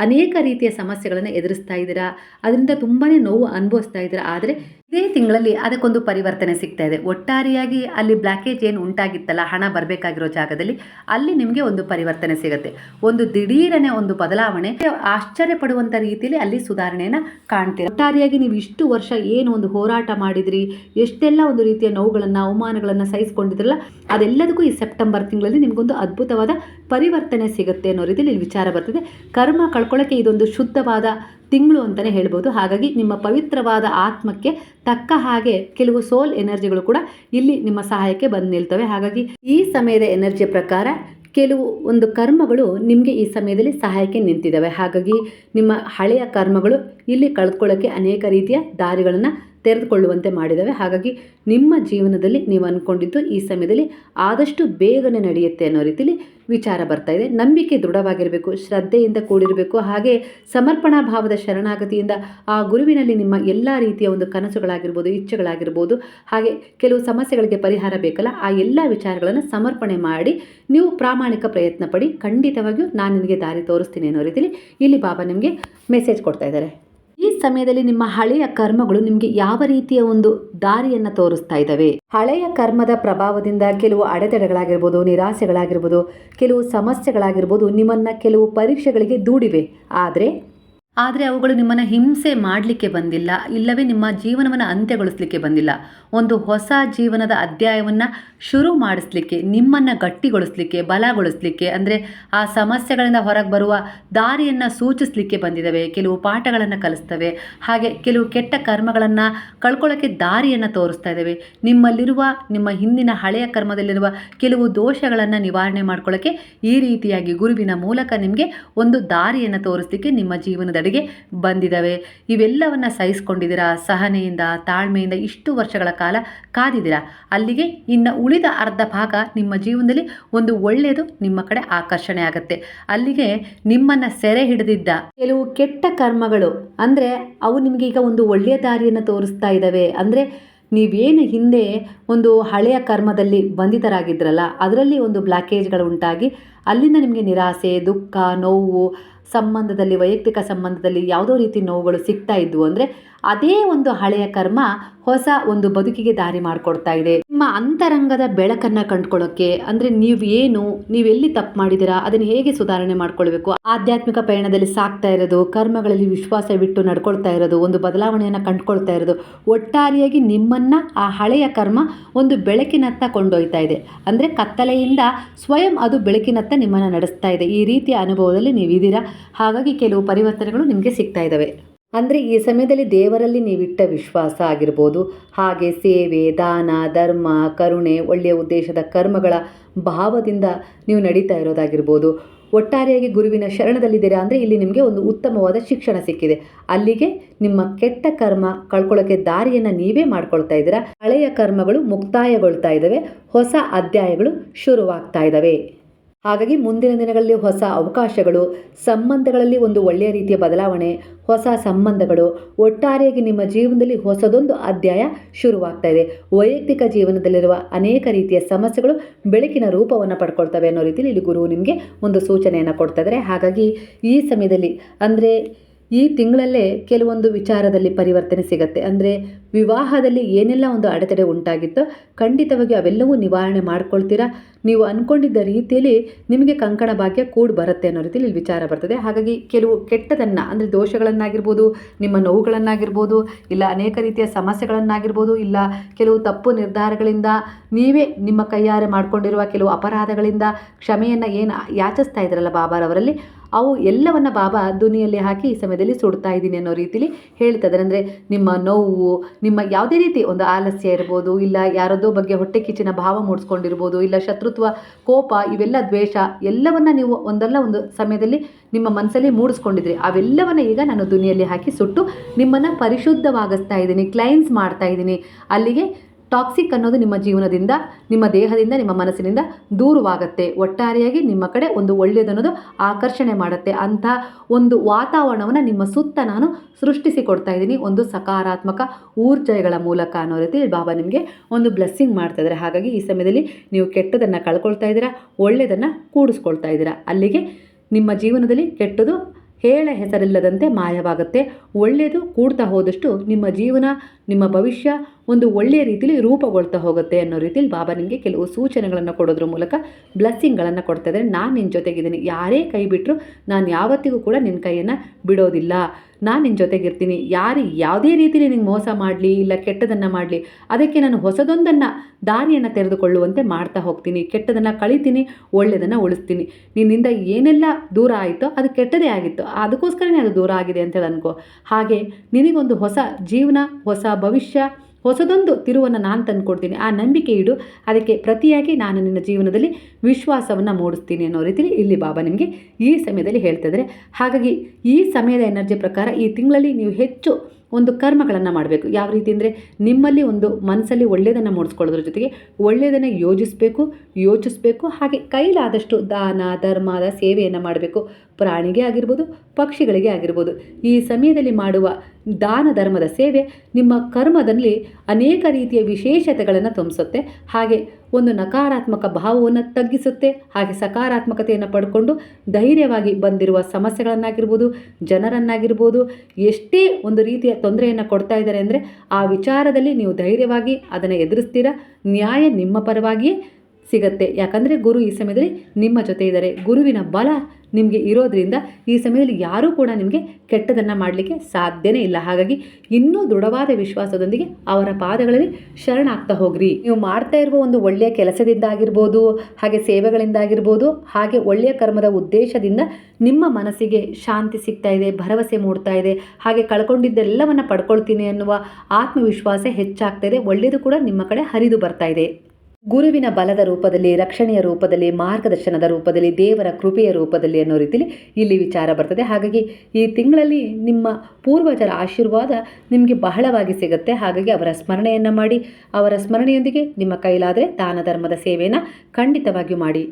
ಅನೇಕ ರೀತಿಯ ಸಮಸ್ಯೆಗಳನ್ನು ಎದುರಿಸ್ತಾ ಇದ್ದೀರಾ? ಅದರಿಂದ ತುಂಬಾ ನೋವು ಅನುಭವಿಸ್ತಾ ಇದ್ದೀರಾ? ಆದರೆ ಇದೇ ತಿಂಗಳಲ್ಲಿ ಅದಕ್ಕೊಂದು ಪರಿವರ್ತನೆ ಸಿಗ್ತಾ ಇದೆ. ಒಟ್ಟಾರೆಯಾಗಿ ಅಲ್ಲಿ ಬ್ಲಾಕೇಜ್ ಏನು ಉಂಟಾಗಿತ್ತಲ್ಲ, ಹಣ ಬರಬೇಕಾಗಿರೋ ಜಾಗದಲ್ಲಿ ಅಲ್ಲಿ ನಿಮಗೆ ಒಂದು ಪರಿವರ್ತನೆ ಸಿಗುತ್ತೆ. ಒಂದು ದಿಢೀರನೆ ಒಂದು ಬದಲಾವಣೆ. ಆಶ್ಚರ್ಯ ಪಡುವಂಥ ರೀತಿಯಲ್ಲಿ ಅಲ್ಲಿ ಸುಧಾರಣೆಯನ್ನು ಕಾಣ್ತೀರ. ಒಟ್ಟಾರೆಯಾಗಿ ನೀವು ಇಷ್ಟು ವರ್ಷ ಏನು ಒಂದು ಹೋರಾಟ ಮಾಡಿದ್ರಿ, ಎಷ್ಟೆಲ್ಲ ಒಂದು ರೀತಿಯ ನೋವುಗಳನ್ನು, ಅವಮಾನಗಳನ್ನು ಸಹಿಸಿಕೊಂಡಿದ್ರಲ್ಲ, ಅದೆಲ್ಲದಕ್ಕೂ ಈ ಸೆಪ್ಟೆಂಬರ್ ತಿಂಗಳಲ್ಲಿ ನಿಮಗೊಂದು ಅದ್ಭುತವಾದ ಪರಿವರ್ತನೆ ಸಿಗುತ್ತೆ ಅನ್ನೋ ರೀತಿಯಲ್ಲಿ ವಿಚಾರ ಬರ್ತದೆ. ಕರ್ಮ ಕಳ್ಕೊಳ್ಳೋಕ್ಕೆ ಇದೊಂದು ಶುದ್ಧವಾದ ತಿಂಗಳು ಅಂತಲೇ ಹೇಳ್ಬೋದು. ಹಾಗಾಗಿ ನಿಮ್ಮ ಪವಿತ್ರವಾದ ಆತ್ಮಕ್ಕೆ ತಕ್ಕ ಹಾಗೆ ಕೆಲವು ಸೋಲ್ ಎನರ್ಜಿಗಳು ಕೂಡ ಇಲ್ಲಿ ನಿಮ್ಮ ಸಹಾಯಕ್ಕೆ ಬಂದು ನಿಲ್ತವೆ. ಹಾಗಾಗಿ ಈ ಸಮಯದ ಎನರ್ಜಿಯ ಪ್ರಕಾರ ಕೆಲವು ಒಂದು ಕರ್ಮಗಳು ನಿಮಗೆ ಈ ಸಮಯದಲ್ಲಿ ಸಹಾಯಕ್ಕೆ ನಿಂತಿದ್ದಾವೆ. ಹಾಗಾಗಿ ನಿಮ್ಮ ಹಳೆಯ ಕರ್ಮಗಳು ಇಲ್ಲಿ ಕಳೆದುಕೊಳ್ಳೋಕ್ಕೆ ಅನೇಕ ರೀತಿಯ ದಾರಿಗಳನ್ನು ತೆರೆದುಕೊಳ್ಳುವಂತೆ ಮಾಡಿದ್ದಾವೆ ಹಾಗಾಗಿ ನಿಮ್ಮ ಜೀವನದಲ್ಲಿ ನೀವು ಅಂದ್ಕೊಂಡಿದ್ದು ಈ ಸಮಯದಲ್ಲಿ ಆದಷ್ಟು ಬೇಗನೆ ನಡೆಯುತ್ತೆ ಅನ್ನೋ ರೀತಿಯಲ್ಲಿ ವಿಚಾರ ಬರ್ತಾ ಇದೆ. ನಂಬಿಕೆ ದೃಢವಾಗಿರಬೇಕು, ಶ್ರದ್ಧೆಯಿಂದ ಕೂಡಿರಬೇಕು, ಹಾಗೆ ಸಮರ್ಪಣಾ ಭಾವದ ಶರಣಾಗತಿಯಿಂದ ಆ ಗುರುವಿನಲ್ಲಿ ನಿಮ್ಮ ಎಲ್ಲ ರೀತಿಯ ಒಂದು ಕನಸುಗಳಾಗಿರ್ಬೋದು, ಇಚ್ಛೆಗಳಾಗಿರ್ಬೋದು, ಹಾಗೆ ಕೆಲವು ಸಮಸ್ಯೆಗಳಿಗೆ ಪರಿಹಾರ ಬೇಕಲ್ಲ, ಆ ಎಲ್ಲ ವಿಚಾರಗಳನ್ನು ಸಮರ್ಪಣೆ ಮಾಡಿ ನೀವು ಪ್ರಾಮಾಣಿಕ ಪ್ರಯತ್ನ ಪಡಿ. ಖಂಡಿತವಾಗಿಯೂ ನಾನು ನಿಮಗೆ ದಾರಿ ತೋರಿಸ್ತೀನಿ ಅನ್ನೋ ರೀತಿಯಲ್ಲಿ ಇಲ್ಲಿ ಬಾಬಾ ನಿಮಗೆ ಮೆಸೇಜ್ ಕೊಡ್ತಾ ಇದ್ದಾರೆ. ಈ ಸಮಯದಲ್ಲಿ ನಿಮ್ಮ ಹಳೆಯ ಕರ್ಮಗಳು ನಿಮಗೆ ಯಾವ ರೀತಿಯ ಒಂದು ದಾರಿಯನ್ನು ತೋರಿಸ್ತಾ ಇದ್ದಾವೆ? ಹಳೆಯ ಕರ್ಮದ ಪ್ರಭಾವದಿಂದ ಕೆಲವು ಅಡೆತಡೆಗಳಾಗಿರ್ಬೋದು, ನಿರಾಸೆಗಳಾಗಿರ್ಬೋದು, ಕೆಲವು ಸಮಸ್ಯೆಗಳಾಗಿರ್ಬೋದು ನಿಮ್ಮನ್ನು ಕೆಲವು ಪರೀಕ್ಷೆಗಳಿಗೆ ದೂಡಿವೆ. ಆದರೆ ಆದರೆ ಅವುಗಳು ನಿಮ್ಮನ್ನು ಹಿಂಸೆ ಮಾಡಲಿಕ್ಕೆ ಬಂದಿಲ್ಲ, ಇಲ್ಲವೇ ನಿಮ್ಮ ಜೀವನವನ್ನು ಅಂತ್ಯಗೊಳಿಸಲಿಕ್ಕೆ ಬಂದಿಲ್ಲ. ಒಂದು ಹೊಸ ಜೀವನದ ಅಧ್ಯಾಯವನ್ನು ಶುರು ಮಾಡಿಸ್ಲಿಕ್ಕೆ, ನಿಮ್ಮನ್ನು ಗಟ್ಟಿಗೊಳಿಸ್ಲಿಕ್ಕೆ, ಬಲಗೊಳಿಸ್ಲಿಕ್ಕೆ, ಅಂದರೆ ಆ ಸಮಸ್ಯೆಗಳಿಂದ ಹೊರಗೆ ಬರುವ ದಾರಿಯನ್ನು ಸೂಚಿಸಲಿಕ್ಕೆ ಬಂದಿದ್ದಾವೆ ಕೆಲವು ಪಾಠಗಳನ್ನು ಕಲಿಸ್ತವೆ. ಹಾಗೆ ಕೆಲವು ಕೆಟ್ಟ ಕರ್ಮಗಳನ್ನು ಕಳ್ಕೊಳ್ಳೋಕ್ಕೆ ದಾರಿಯನ್ನು ತೋರಿಸ್ತಾ ಇದ್ದಾವೆ ನಿಮ್ಮಲ್ಲಿರುವ, ನಿಮ್ಮ ಹಿಂದಿನ ಹಳೆಯ ಕರ್ಮದಲ್ಲಿರುವ ಕೆಲವು ದೋಷಗಳನ್ನು ನಿವಾರಣೆ ಮಾಡ್ಕೊಳ್ಳೋಕ್ಕೆ ಈ ರೀತಿಯಾಗಿ ಗುರುವಿನ ಮೂಲಕ ನಿಮಗೆ ಒಂದು ದಾರಿಯನ್ನು ತೋರಿಸ್ಲಿಕ್ಕೆ ನಿಮ್ಮ ಜೀವನದಡೆಗೆ ಬಂದಿದ್ದಾವೆ. ಇವೆಲ್ಲವನ್ನು ಸಹಿಸ್ಕೊಂಡಿದ್ದೀರಾ? ಸಹನೆಯಿಂದ, ತಾಳ್ಮೆಯಿಂದ ಇಷ್ಟು ವರ್ಷಗಳ ಕಾಲ ಕಾದಿದ್ದೀರಾ? ಅಲ್ಲಿಗೆ ಇನ್ನು ಉಳಿದ ಅರ್ಧ ಭಾಗ ನಿಮ್ಮ ಜೀವನದಲ್ಲಿ ಒಂದು ಒಳ್ಳೆಯದು, ನಿಮ್ಮ ಕಡೆ ಆಕರ್ಷಣೆ ಆಗುತ್ತೆ. ಅಲ್ಲಿಗೆ ನಿಮ್ಮನ್ನು ಸೆರೆ ಹಿಡಿದಿದ್ದ ಕೆಲವು ಕೆಟ್ಟ ಕರ್ಮಗಳು, ಅಂದರೆ ಅವು ನಿಮಗೆ ಈಗ ಒಂದು ಒಳ್ಳೆಯ ದಾರಿಯನ್ನು ತೋರಿಸ್ತಾ ಇದ್ದಾವೆ. ಅಂದರೆ ನೀವೇನು ಹಿಂದೆ ಒಂದು ಹಳೆಯ ಕರ್ಮದಲ್ಲಿ ಬಂಧಿತರಾಗಿದ್ರಲ್ಲ, ಅದರಲ್ಲಿ ಒಂದು ಬ್ಲಾಕೇಜ್ಗಳು ಉಂಟಾಗಿ ಅಲ್ಲಿಂದ ನಿಮಗೆ ನಿರಾಸೆ, ದುಃಖ, ನೋವು ಸಂಬಂಧದಲ್ಲಿ ವೈಯಕ್ತಿಕ ಸಂಬಂಧದಲ್ಲಿ ಯಾವುದೋ ರೀತಿ ನೋವುಗಳು ಸಿಗ್ತಾ ಇದ್ವು. ಅಂದರೆ ಅದೇ ಒಂದು ಹಳೆಯ ಕರ್ಮ ಹೊಸ ಒಂದು ಬದುಕಿಗೆ ದಾರಿ ಮಾಡಿಕೊಡ್ತಾ ಇದೆ. ನಿಮ್ಮ ಅಂತರಂಗದ ಬೆಳಕನ್ನು ಕಂಡುಕೊಳ್ಳೋಕೆ, ಅಂದರೆ ನೀವು ಏನು ನೀವೆಲ್ಲಿ ತಪ್ಪು ಮಾಡಿದಿರಾ ಅದನ್ನು ಹೇಗೆ ಸುಧಾರಣೆ ಮಾಡ್ಕೊಳ್ಬೇಕು? ಆಧ್ಯಾತ್ಮಿಕ ಪಯಣದಲ್ಲಿ ಸಾಕ್ತಾ ಇರೋದು, ಕರ್ಮಗಳಲ್ಲಿ ವಿಶ್ವಾಸ ಬಿಟ್ಟು ನಡ್ಕೊಳ್ತಾ ಇರೋದು, ಒಂದು ಬದಲಾವಣೆಯನ್ನು ಕಂಡುಕೊಳ್ತಾ ಇರೋದು, ಒಟ್ಟಾರೆಯಾಗಿ ನಿಮ್ಮನ್ನು ಆ ಹಳೆಯ ಕರ್ಮ ಒಂದು ಬೆಳಕಿನತ್ತ ಕೊಂಡೊಯ್ತಾ ಇದೆ. ಅಂದರೆ ಕತ್ತಲೆಯಿಂದ ಸ್ವಯಂ ಅದು ಬೆಳಕಿನತ್ತ ನಿಮ್ಮನ್ನು ನಡೆಸ್ತಾ ಇದೆ. ಈ ರೀತಿಯ ಅನುಭವದಲ್ಲಿ ನೀವಿದ್ದೀರಾ? ಹಾಗಾಗಿ ಕೆಲವು ಪರಿವರ್ತನೆಗಳು ನಿಮಗೆ ಸಿಗ್ತಾ ಇದ್ದಾವೆ ಅಂದರೆ ಈ ಸಮಯದಲ್ಲಿ ದೇವರಲ್ಲಿ ನೀವಿಟ್ಟ ವಿಶ್ವಾಸ ಆಗಿರ್ಬೋದು. ಹಾಗೆ ಸೇವೆ, ದಾನ, ಧರ್ಮ, ಕರುಣೆ, ಒಳ್ಳೆಯ ಉದ್ದೇಶದ ಕರ್ಮಗಳ ಭಾವದಿಂದ ನೀವು ನಡೀತಾ ಇರೋದಾಗಿರ್ಬೋದು. ಒಟ್ಟಾರೆಯಾಗಿ ಗುರುವಿನ ಶರಣದಲ್ಲಿದ್ದೀರಾ ಅಂದರೆ ಇಲ್ಲಿ ನಿಮಗೆ ಒಂದು ಉತ್ತಮವಾದ ಶಿಕ್ಷಣ ಸಿಕ್ಕಿದೆ. ಅಲ್ಲಿಗೆ ನಿಮ್ಮ ಕೆಟ್ಟ ಕರ್ಮ ಕಳ್ಕೊಳ್ಳೋಕ್ಕೆ ದಾರಿಯನ್ನು ನೀವೇ ಮಾಡ್ಕೊಳ್ತಾ ಇದ್ದೀರಾ. ಹಳೆಯ ಕರ್ಮಗಳು ಮುಕ್ತಾಯಗೊಳ್ತಾ ಇದ್ದಾವೆ. ಹೊಸ ಅಧ್ಯಾಯಗಳು ಶುರುವಾಗ್ತಾ ಇದ್ದಾವೆ. ಹಾಗಾಗಿ ಮುಂದಿನ ದಿನಗಳಲ್ಲಿ ಹೊಸ ಅವಕಾಶಗಳು, ಸಂಬಂಧಗಳಲ್ಲಿ ಒಂದು ಒಳ್ಳೆಯ ರೀತಿಯ ಬದಲಾವಣೆ, ಹೊಸ ಸಂಬಂಧಗಳು, ಒಟ್ಟಾರೆಯಾಗಿ ನಿಮ್ಮ ಜೀವನದಲ್ಲಿ ಹೊಸದೊಂದು ಅಧ್ಯಾಯ ಶುರುವಾಗ್ತಾ ಇದೆ. ವೈಯಕ್ತಿಕ ಜೀವನದಲ್ಲಿರುವ ಅನೇಕ ರೀತಿಯ ಸಮಸ್ಯೆಗಳು ಬೆಳಕಿನ ರೂಪವನ್ನು ಪಡ್ಕೊಳ್ತವೆ ಅನ್ನೋ ರೀತಿಯಲ್ಲಿ ಇಲ್ಲಿ ಗುರು ನಿಮಗೆ ಒಂದು ಸೂಚನೆಯನ್ನು ಕೊಡ್ತಾ ಇದ್ದಾರೆ. ಹಾಗಾಗಿ ಈ ಸಮಯದಲ್ಲಿ ಅಂದರೆ ಈ ತಿಂಗಳಲ್ಲೇ ಕೆಲವೊಂದು ವಿಚಾರದಲ್ಲಿ ಪರಿವರ್ತನೆ ಸಿಗತ್ತೆ. ಅಂದರೆ ವಿವಾಹದಲ್ಲಿ ಏನೆಲ್ಲ ಒಂದು ಅಡೆತಡೆ ಉಂಟಾಗಿತ್ತೋ ಖಂಡಿತವಾಗಿ ಅವೆಲ್ಲವೂ ನಿವಾರಣೆ ಮಾಡ್ಕೊಳ್ತೀರಾ? ನೀವು ಅಂದ್ಕೊಂಡಿದ್ದ ರೀತಿಯಲ್ಲಿ ನಿಮಗೆ ಕಂಕಣ ಭಾಗ್ಯ ಕೂಡಿ ಬರುತ್ತೆ ಅನ್ನೋ ರೀತಿಯಲ್ಲಿ ವಿಚಾರ ಬರ್ತದೆ. ಹಾಗಾಗಿ ಕೆಲವು ಕೆಟ್ಟದನ್ನು, ಅಂದರೆ ದೋಷಗಳನ್ನಾಗಿರ್ಬೋದು, ನಿಮ್ಮ ನೋವುಗಳನ್ನಾಗಿರ್ಬೋದು, ಇಲ್ಲ ಅನೇಕ ರೀತಿಯ ಸಮಸ್ಯೆಗಳನ್ನಾಗಿರ್ಬೋದು, ಇಲ್ಲ ಕೆಲವು ತಪ್ಪು ನಿರ್ಧಾರಗಳಿಂದ ನೀವೇ ನಿಮ್ಮ ಕೈಯಾರೆ ಮಾಡಿಕೊಂಡಿರುವ ಕೆಲವು ಅಪರಾಧಗಳಿಂದ ಕ್ಷಮೆಯನ್ನು ಏನು ಯಾಚಿಸ್ತಾ ಇದ್ರಲ್ಲ ಬಾಬಾರವರಲ್ಲಿ ಅವು ಎಲ್ಲವನ್ನು ಬಾಬಾ ದುನಿಯಲ್ಲಿ ಹಾಕಿ ಈ ಸಮಯದಲ್ಲಿ ಸುಡ್ತಾ ಇದ್ದೀನಿ ಅನ್ನೋ ರೀತಿಲಿ ಹೇಳ್ತಿದ್ದಾರೆ ಅಂದರೆ ನಿಮ್ಮ ನೋವು, ನಿಮ್ಮ ಯಾವುದೇ ರೀತಿ ಒಂದು ಆಲಸ್ಯ ಇರ್ಬೋದು, ಇಲ್ಲ ಯಾರದೋ ಬಗ್ಗೆ ಹೊಟ್ಟೆ ಕಿಚ್ಚಿನ ಭಾವ ಮೂಡಿಸ್ಕೊಂಡಿರ್ಬೋದು, ಇಲ್ಲ ಶತ್ರುತ್ವ, ಕೋಪ, ಇವೆಲ್ಲ ದ್ವೇಷ, ಎಲ್ಲವನ್ನು ನೀವು ಒಂದಲ್ಲ ಒಂದು ಸಮಯದಲ್ಲಿ ನಿಮ್ಮ ಮನಸ್ಸಲ್ಲಿ ಮೂಡಿಸ್ಕೊಂಡಿದ್ರಿ. ಅವೆಲ್ಲವನ್ನು ಈಗ ನಾನು ದುನಿಯಲ್ಲಿ ಹಾಕಿ ಸುಟ್ಟು ನಿಮ್ಮನ್ನು ಪರಿಶುದ್ಧವಾಗಿಸ್ತಾ ಇದ್ದೀನಿ, ಕ್ಲೈನ್ಸ್ ಮಾಡ್ತಾ ಇದ್ದೀನಿ. ಅಲ್ಲಿಗೆ ಟಾಕ್ಸಿಕ್ ಅನ್ನೋದು ನಿಮ್ಮ ಜೀವನದಿಂದ, ನಿಮ್ಮ ದೇಹದಿಂದ, ನಿಮ್ಮ ಮನಸ್ಸಿನಿಂದ ದೂರವಾಗುತ್ತೆ. ಒಟ್ಟಾರೆಯಾಗಿ ನಿಮ್ಮ ಕಡೆ ಒಂದು ಒಳ್ಳೆಯದನ್ನೋದು ಆಕರ್ಷಣೆ ಮಾಡುತ್ತೆ. ಅಂಥ ಒಂದು ವಾತಾವರಣವನ್ನು ನಿಮ್ಮ ಸುತ್ತ ನಾನು ಸೃಷ್ಟಿಸಿ ಕೊಡ್ತಾ ಇದ್ದೀನಿ. ಒಂದು ಸಕಾರಾತ್ಮಕ ಊರ್ಜೆಗಳ ಮೂಲಕ ಅನ್ನೋ ರೀತಿ ಬಾಬಾ ನಿಮಗೆ ಒಂದು ಬ್ಲೆಸ್ಸಿಂಗ್ ಮಾಡ್ತಾ ಇದ್ದಾರೆ. ಹಾಗಾಗಿ ಈ ಸಮಯದಲ್ಲಿ ನೀವು ಕೆಟ್ಟದನ್ನು ಕಳ್ಕೊಳ್ತಾ ಇದ್ದೀರಾ ಒಳ್ಳೆಯದನ್ನು ಕೂಡಿಸ್ಕೊಳ್ತಾ ಇದ್ದೀರಾ. ಅಲ್ಲಿಗೆ ನಿಮ್ಮ ಜೀವನದಲ್ಲಿ ಕೆಟ್ಟದು ಹೇಳ ಹೆಸರಿಲ್ಲದಂತೆ ಮಾಯವಾಗುತ್ತೆ. ಒಳ್ಳೆಯದು ಕೂಡ್ತಾ ಹೋದಷ್ಟು ನಿಮ್ಮ ಜೀವನ, ನಿಮ್ಮ ಭವಿಷ್ಯ ಒಂದು ಒಳ್ಳೆಯ ರೀತಿಯಲ್ಲಿ ರೂಪುಗೊಳ್ತಾ ಹೋಗುತ್ತೆ ಅನ್ನೋ ರೀತಿಯಲ್ಲಿ ಬಾಬಾ ನಿಮಗೆ ಕೆಲವು ಸೂಚನೆಗಳನ್ನು ಕೊಡೋದ್ರ ಮೂಲಕ ಬ್ಲೆಸ್ಸಿಂಗ್ಗಳನ್ನು ಕೊಡ್ತಾ ಇದ್ದಾರೆ. ನಾನು ನಿನ್ನ ಜೊತೆಗಿದ್ದೀನಿ. ಯಾರೇ ಕೈ ಬಿಟ್ಟರು ನಾನು ಯಾವತ್ತಿಗೂ ಕೂಡ ನಿನ್ನ ಕೈಯನ್ನು ಬಿಡೋದಿಲ್ಲ. ನಾನು ನಿನ್ನ ಜೊತೆಗಿರ್ತೀನಿ. ಯಾರು ಯಾವುದೇ ರೀತಿಯಲ್ಲಿ ನಿಂಗೆ ಮೋಸ ಮಾಡಲಿ ಇಲ್ಲ ಕೆಟ್ಟದನ್ನು ಮಾಡಲಿ, ಅದಕ್ಕೆ ನಾನು ಹೊಸದೊಂದನ್ನು ದಾರಿಯನ್ನು ತೆರೆದುಕೊಳ್ಳುವಂತೆ ಮಾಡ್ತಾ ಹೋಗ್ತೀನಿ. ಕೆಟ್ಟದನ್ನು ಕಳಿತೀನಿ ಒಳ್ಳೆಯದನ್ನು ಉಳಿಸ್ತೀನಿ. ನಿನ್ನಿಂದ ಏನೆಲ್ಲ ದೂರ ಆಯಿತೋ ಅದು ಕೆಟ್ಟದೇ ಆಗಿತ್ತು. ಅದಕ್ಕೋಸ್ಕರನೇ ಅದು ದೂರ ಆಗಿದೆ ಅಂತೇಳಿ ಅನ್ಕೋ. ಹಾಗೆ ನಿನಗೊಂದು ಹೊಸ ಜೀವನ, ಹೊಸ ಭವಿಷ್ಯ ಹೊಸದೊಂದು ತಿರುವನ್ನು ನಾನು ತಂದುಕೊಡ್ತೀನಿ. ಆ ನಂಬಿಕೆ ಇಡು. ಅದಕ್ಕೆ ಪ್ರತಿಯಾಗಿ ನಾನು ನಿನ್ನ ಜೀವನದಲ್ಲಿ ವಿಶ್ವಾಸವನ್ನು ಮೂಡಿಸ್ತೀನಿ ಅನ್ನೋ ರೀತಿಯಲ್ಲಿ ಇಲ್ಲಿ ಬಾಬಾ ನಿಮಗೆ ಈ ಸಮಯದಲ್ಲಿ ಹೇಳ್ತಿದ್ದಾರೆ ಹಾಗಾಗಿ ಈ ಸಮಯದ ಎನರ್ಜಿ ಪ್ರಕಾರ ಈ ತಿಂಗಳಲ್ಲಿ ನೀವು ಹೆಚ್ಚು ಒಂದು ಕರ್ಮಗಳನ್ನು ಮಾಡಬೇಕು. ಯಾವ ರೀತಿ ಅಂದರೆ ನಿಮ್ಮಲ್ಲಿ ಒಂದು ಮನಸ್ಸಲ್ಲಿ ಒಳ್ಳೆಯದನ್ನು ಮೂಡಿಸ್ಕೊಳ್ಳೋದ್ರ ಜೊತೆಗೆ ಒಳ್ಳೆಯದನ್ನು ಯೋಜಿಸಬೇಕು, ಯೋಚಿಸಬೇಕು. ಹಾಗೆ ಕೈಲಾದಷ್ಟು ದಾನ ಧರ್ಮದ ಸೇವೆಯನ್ನು ಮಾಡಬೇಕು. ಪ್ರಾಣಿಗೆ ಆಗಿರ್ಬೋದು, ಪಕ್ಷಿಗಳಿಗೆ ಆಗಿರ್ಬೋದು. ಈ ಸಮಯದಲ್ಲಿ ಮಾಡುವ ದಾನ ಧರ್ಮದ ಸೇವೆ ನಿಮ್ಮ ಕರ್ಮದಲ್ಲಿ ಅನೇಕ ರೀತಿಯ ವಿಶೇಷತೆಗಳನ್ನು ತುಂಬಿಸುತ್ತೆ. ಹಾಗೆ ಒಂದು ನಕಾರಾತ್ಮಕ ಭಾವವನ್ನು ತಗ್ಗಿಸುತ್ತೆ. ಹಾಗೆ ಸಕಾರಾತ್ಮಕತೆಯನ್ನು ಪಡ್ಕೊಂಡು ಧೈರ್ಯವಾಗಿ ಬಂದಿರುವ ಸಮಸ್ಯೆಗಳನ್ನಾಗಿರ್ಬೋದು, ಜನರನ್ನಾಗಿರ್ಬೋದು, ಎಷ್ಟೇ ಒಂದು ರೀತಿಯ ತೊಂದರೆಯನ್ನು ಕೊಡ್ತಾ ಇದ್ದಾರೆ ಅಂದರೆ ಆ ವಿಚಾರದಲ್ಲಿ ನೀವು ಧೈರ್ಯವಾಗಿ ಅದನ್ನು ಎದುರಿಸ್ತೀರ? ನ್ಯಾಯ ನಿಮ್ಮ ಪರವಾಗಿಯೇ ಸಿಗತ್ತೆ. ಯಾಕಂದರೆ ಗುರು ಈ ಸಮಯದಲ್ಲಿ ನಿಮ್ಮ ಜೊತೆ ಇದ್ದಾರೆ. ಗುರುವಿನ ಬಲ ನಿಮಗೆ ಇರೋದ್ರಿಂದ ಈ ಸಮಯದಲ್ಲಿ ಯಾರೂ ಕೂಡ ನಿಮಗೆ ಕೆಟ್ಟದನ್ನು ಮಾಡಲಿಕ್ಕೆ ಸಾಧ್ಯನೇ ಇಲ್ಲ. ಹಾಗಾಗಿ ಇನ್ನೂ ದೃಢವಾದ ವಿಶ್ವಾಸದೊಂದಿಗೆ ಅವರ ಪಾದಗಳಲ್ಲಿ ಶರಣಾಗ್ತಾ ಹೋಗ್ರಿ. ನೀವು ಮಾಡ್ತಾ ಇರುವ ಒಂದು ಒಳ್ಳೆಯ ಕೆಲಸದಿಂದ ಆಗಿರ್ಬೋದು ಹಾಗೆ ಸೇವೆಗಳಿಂದ ಆಗಿರ್ಬೋದು ಹಾಗೆ ಒಳ್ಳೆಯ ಕರ್ಮದ ಉದ್ದೇಶದಿಂದ ನಿಮ್ಮ ಮನಸ್ಸಿಗೆ ಶಾಂತಿ ಸಿಗ್ತಾ ಇದೆ, ಭರವಸೆ ಮೂಡ್ತಾ ಇದೆ, ಹಾಗೆ ಕಳ್ಕೊಂಡಿದ್ದೆಲ್ಲವನ್ನು ಪಡ್ಕೊಳ್ತೀನಿ ಅನ್ನುವ ಆತ್ಮವಿಶ್ವಾಸ ಹೆಚ್ಚಾಗ್ತಾ ಇದೆ, ಒಳ್ಳೆಯದು ಕೂಡ ನಿಮ್ಮ ಕಡೆ ಹರಿದು ಬರ್ತಾ ಇದೆ. ಗುರುವಿನ ಬಲದ ರೂಪದಲ್ಲಿ, ರಕ್ಷಣೆಯ ರೂಪದಲ್ಲಿ, ಮಾರ್ಗದರ್ಶನದ ರೂಪದಲ್ಲಿ, ದೇವರ ಕೃಪೆಯ ರೂಪದಲ್ಲಿ ಅನ್ನೋ ರೀತಿಯಲ್ಲಿ ಇಲ್ಲಿ ವಿಚಾರ ಬರ್ತದೆ. ಹಾಗಾಗಿ ಈ ತಿಂಗಳಲ್ಲಿ ನಿಮ್ಮ ಪೂರ್ವಜರ ಆಶೀರ್ವಾದ ನಿಮಗೆ ಬಹಳವಾಗಿ ಸಿಗುತ್ತೆ. ಹಾಗಾಗಿ ಅವರ ಸ್ಮರಣೆಯನ್ನು ಮಾಡಿ, ಅವರ ಸ್ಮರಣೆಯೊಂದಿಗೆ ನಿಮ್ಮ ಕೈಲಾದರೆ ದಾನ ಧರ್ಮದ ಸೇವೆಯನ್ನು ಖಂಡಿತವಾಗಿಯೂ ಮಾಡಿ.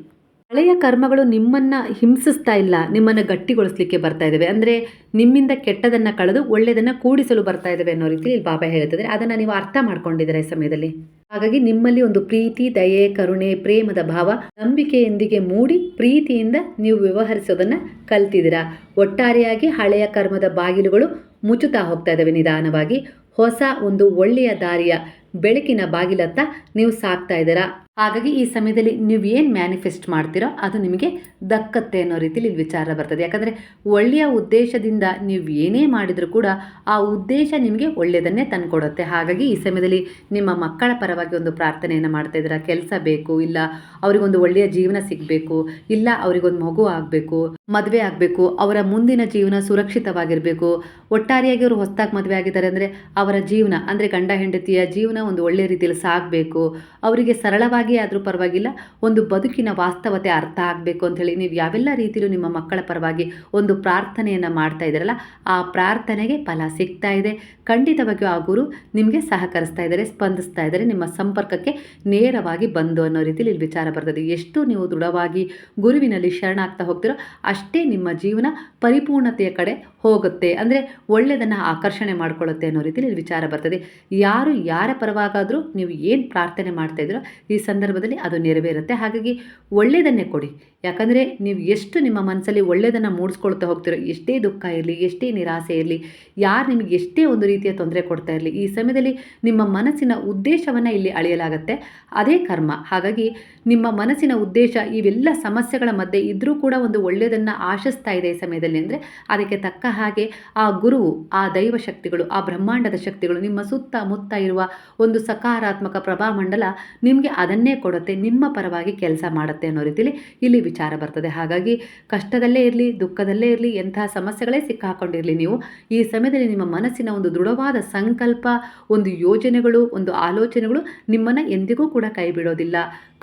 ಹಳೆಯ ಕರ್ಮಗಳು ನಿಮ್ಮನ್ನು ಹಿಂಸಿಸ್ತಾ ಇಲ್ಲ, ನಿಮ್ಮನ್ನು ಗಟ್ಟಿಗೊಳಿಸ್ಲಿಕ್ಕೆ ಬರ್ತಾ ಇದ್ದಾವೆ ಅಂದರೆ ನಿಮ್ಮಿಂದ ಕೆಟ್ಟದನ್ನು ಕಳೆದು ಒಳ್ಳೆಯದನ್ನು ಕೂಡಿಸಲು ಬರ್ತಾ ಇದ್ದಾವೆ ಅನ್ನೋ ರೀತಿಯಲ್ಲಿ ಬಾಬಾ ಹೇಳ್ತಿದ್ದಾರೆ ಅದನ್ನು ನೀವು ಅರ್ಥ ಮಾಡ್ಕೊಂಡಿದ್ದೀರಾ ಈ ಸಮಯದಲ್ಲಿ? ಹಾಗಾಗಿ ನಿಮ್ಮಲ್ಲಿ ಒಂದು ಪ್ರೀತಿ, ದಯೆ, ಕರುಣೆ, ಪ್ರೇಮದ ಭಾವ ನಂಬಿಕೆಯೊಂದಿಗೆ ಮೂಡಿ ಪ್ರೀತಿಯಿಂದ ನೀವು ವ್ಯವಹರಿಸೋದನ್ನು ಕಲ್ತಿದ್ದೀರಾ? ಒಟ್ಟಾರೆಯಾಗಿ ಹಳೆಯ ಕರ್ಮದ ಬಾಗಿಲುಗಳು ಮುಚ್ಚುತ್ತಾ ಹೋಗ್ತಾ ಇದ್ದಾವೆ ನಿಧಾನವಾಗಿ. ಹೊಸ ಒಂದು ಒಳ್ಳೆಯ ದಾರಿಯ ಬೆಳಕಿನ ಬಾಗಿಲತ್ತ ನೀವು ಸಾಕ್ತಾ ಇದ್ದೀರಾ? ಹಾಗಾಗಿ ಈ ಸಮಯದಲ್ಲಿ ನೀವು ಏನು ಮ್ಯಾನಿಫೆಸ್ಟ್ ಮಾಡ್ತೀರೋ ಅದು ನಿಮಗೆ ದಕ್ಕತ್ತೆ ಅನ್ನೋ ರೀತಿಯಲ್ಲಿ ಇಲ್ಲಿ ವಿಚಾರ ಬರ್ತದೆ. ಯಾಕಂದರೆ ಒಳ್ಳೆಯ ಉದ್ದೇಶದಿಂದ ನೀವು ಏನೇ ಮಾಡಿದರೂ ಕೂಡ ಆ ಉದ್ದೇಶ ನಿಮಗೆ ಒಳ್ಳೆಯದನ್ನೇ ತಂದುಕೊಡುತ್ತೆ. ಹಾಗಾಗಿ ಈ ಸಮಯದಲ್ಲಿ ನಿಮ್ಮ ಮಕ್ಕಳ ಪರವಾಗಿ ಒಂದು ಪ್ರಾರ್ಥನೆಯನ್ನು ಮಾಡ್ತಾ ಇದ್ದೀರಾ? ಕೆಲಸ ಬೇಕು, ಇಲ್ಲ ಅವರಿಗೊಂದು ಒಳ್ಳೆಯ ಜೀವನ ಸಿಗಬೇಕು, ಇಲ್ಲ ಅವರಿಗೊಂದು ಮಗು ಆಗಬೇಕು. ಮದುವೆ ಆಗಬೇಕು, ಅವರ ಮುಂದಿನ ಜೀವನ ಸುರಕ್ಷಿತವಾಗಿರಬೇಕು. ಒಟ್ಟಾರೆಯಾಗಿ ಅವರು ಹೊಸ್ದಾಗಿ ಮದುವೆ ಆಗಿದ್ದಾರೆ ಅಂದರೆ ಅವರ ಜೀವನ, ಅಂದರೆ ಗಂಡ ಹೆಂಡತಿಯ ಜೀವನ ಒಂದು ಒಳ್ಳೆಯ ರೀತಿಯಲ್ಲಿ ಸಾಗಬೇಕು. ಅವರಿಗೆ ಸರಳವಾಗಿ ಆದರೂ ಪರವಾಗಿಲ್ಲ, ಒಂದು ಬದುಕಿನ ವಾಸ್ತವತೆ ಅರ್ಥ ಆಗಬೇಕು ಅಂಥೇಳಿ ನೀವು ಯಾವೆಲ್ಲ ರೀತಿಯಲ್ಲೂ ನಿಮ್ಮ ಮಕ್ಕಳ ಪರವಾಗಿ ಒಂದು ಪ್ರಾರ್ಥನೆಯನ್ನು ಮಾಡ್ತಾ ಇದ್ದೀರಲ್ಲ, ಆ ಪ್ರಾರ್ಥನೆಗೆ ಫಲ ಸಿಗ್ತಾ ಇದೆ. ಖಂಡಿತವಾಗಿಯೂ ಆ ಗುರು ನಿಮಗೆ ಸಹಕರಿಸ್ತಾ ಇದ್ದಾರೆ, ಸ್ಪಂದಿಸ್ತಾ ಇದ್ದಾರೆ, ನಿಮ್ಮ ಸಂಪರ್ಕಕ್ಕೆ ನೇರವಾಗಿ ಬಂದು ಅನ್ನೋ ರೀತಿಯಲ್ಲಿ ಇಲ್ಲಿ ವಿಚಾರ ಬರ್ತದೆ. ಎಷ್ಟು ನೀವು ದೃಢವಾಗಿ ಗುರುವಿನಲ್ಲಿ ಶರಣಾಗ್ತಾ ಹೋಗ್ತಿರೋ ಅಷ್ಟೇ ನಿಮ್ಮ ಜೀವನ ಪರಿಪೂರ್ಣತೆಯ ಕಡೆ ಹೋಗುತ್ತೆ. ಅಂದರೆ ಒಳ್ಳೆಯದನ್ನು ಆಕರ್ಷಣೆ ಮಾಡ್ಕೊಳ್ಳುತ್ತೆ ಅನ್ನೋ ರೀತಿಯಲ್ಲಿ ವಿಚಾರ ಬರ್ತದೆ. ಯಾರು ಯಾರ ಪರವಾಗಾದರೂ ನೀವು ಏನು ಪ್ರಾರ್ಥನೆ ಮಾಡ್ತಾಯಿದ್ರೋ ಈ ಸಂದರ್ಭದಲ್ಲಿ ಅದು ನೆರವೇರುತ್ತೆ. ಹಾಗಾಗಿ ಒಳ್ಳೆಯದನ್ನೇ ಕೊಡಿ. ಯಾಕಂದರೆ ನೀವು ಎಷ್ಟು ನಿಮ್ಮ ಮನಸ್ಸಲ್ಲಿ ಒಳ್ಳೆಯದನ್ನು ಮೂಡಿಸ್ಕೊಳ್ತಾ ಹೋಗ್ತಿರೋ, ಎಷ್ಟೇ ದುಃಖ ಇರಲಿ, ಎಷ್ಟೇ ನಿರಾಸೆ ಇರಲಿ, ಯಾರು ನಿಮಗೆ ಎಷ್ಟೇ ಒಂದು ರೀತಿಯ ತೊಂದರೆ ಕೊಡ್ತಾ ಇರಲಿ, ಈ ಸಮಯದಲ್ಲಿ ನಿಮ್ಮ ಮನಸ್ಸಿನ ಉದ್ದೇಶವನ್ನು ಇಲ್ಲಿ ಅಳೆಯಲಾಗುತ್ತೆ. ಅದೇ ಕರ್ಮ. ಹಾಗಾಗಿ ನಿಮ್ಮ ಮನಸ್ಸಿನ ಉದ್ದೇಶ ಇವೆಲ್ಲ ಸಮಸ್ಯೆಗಳ ಮಧ್ಯೆ ಇದ್ದರೂ ಕೂಡ ಒಂದು ಒಳ್ಳೆಯದನ್ನು ಆಶಿಸ್ತಾ ಇದೆ ಈ ಸಮಯದಲ್ಲಿ ಅಂದರೆ ಅದಕ್ಕೆ ತಕ್ಕ ಹಾಗೆ ಆ ಗುರುವು, ಆ ದೈವ ಶಕ್ತಿಗಳು, ಆ ಬ್ರಹ್ಮಾಂಡದ ಶಕ್ತಿಗಳು ನಿಮ್ಮ ಸುತ್ತ ಮುತ್ತ ಇರುವ ಒಂದು ಸಕಾರಾತ್ಮಕ ಪ್ರಭಾಮಂಡಲ ನಿಮಗೆ ಅದನ್ನೇ ಕೊಡುತ್ತೆ, ನಿಮ್ಮ ಪರವಾಗಿ ಕೆಲಸ ಮಾಡುತ್ತೆ ಅನ್ನೋ ರೀತಿಯಲ್ಲಿ ಇಲ್ಲಿ ವಿಚಾರ ಬರ್ತದೆ. ಹಾಗಾಗಿ ಕಷ್ಟದಲ್ಲೇ ಇರಲಿ, ದುಃಖದಲ್ಲೇ ಇರಲಿ ಎಂತಹ ಸಮಸ್ಯೆಗಳೇ ಸಿಕ್ಕಾಕೊಂಡಿರಲಿ ನೀವು, ಈ ಸಮಯದಲ್ಲಿ ನಿಮ್ಮ ಮನಸ್ಸಿನ ಒಂದು ದೃಢವಾದ ಸಂಕಲ್ಪ, ಒಂದು ಯೋಜನೆಗಳು, ಒಂದು ಆಲೋಚನೆಗಳು ನಿಮ್ಮನ್ನು ಎಂದಿಗೂ ಕೂಡ ಕೈ ಬಿಡೋದಿಲ್ಲ.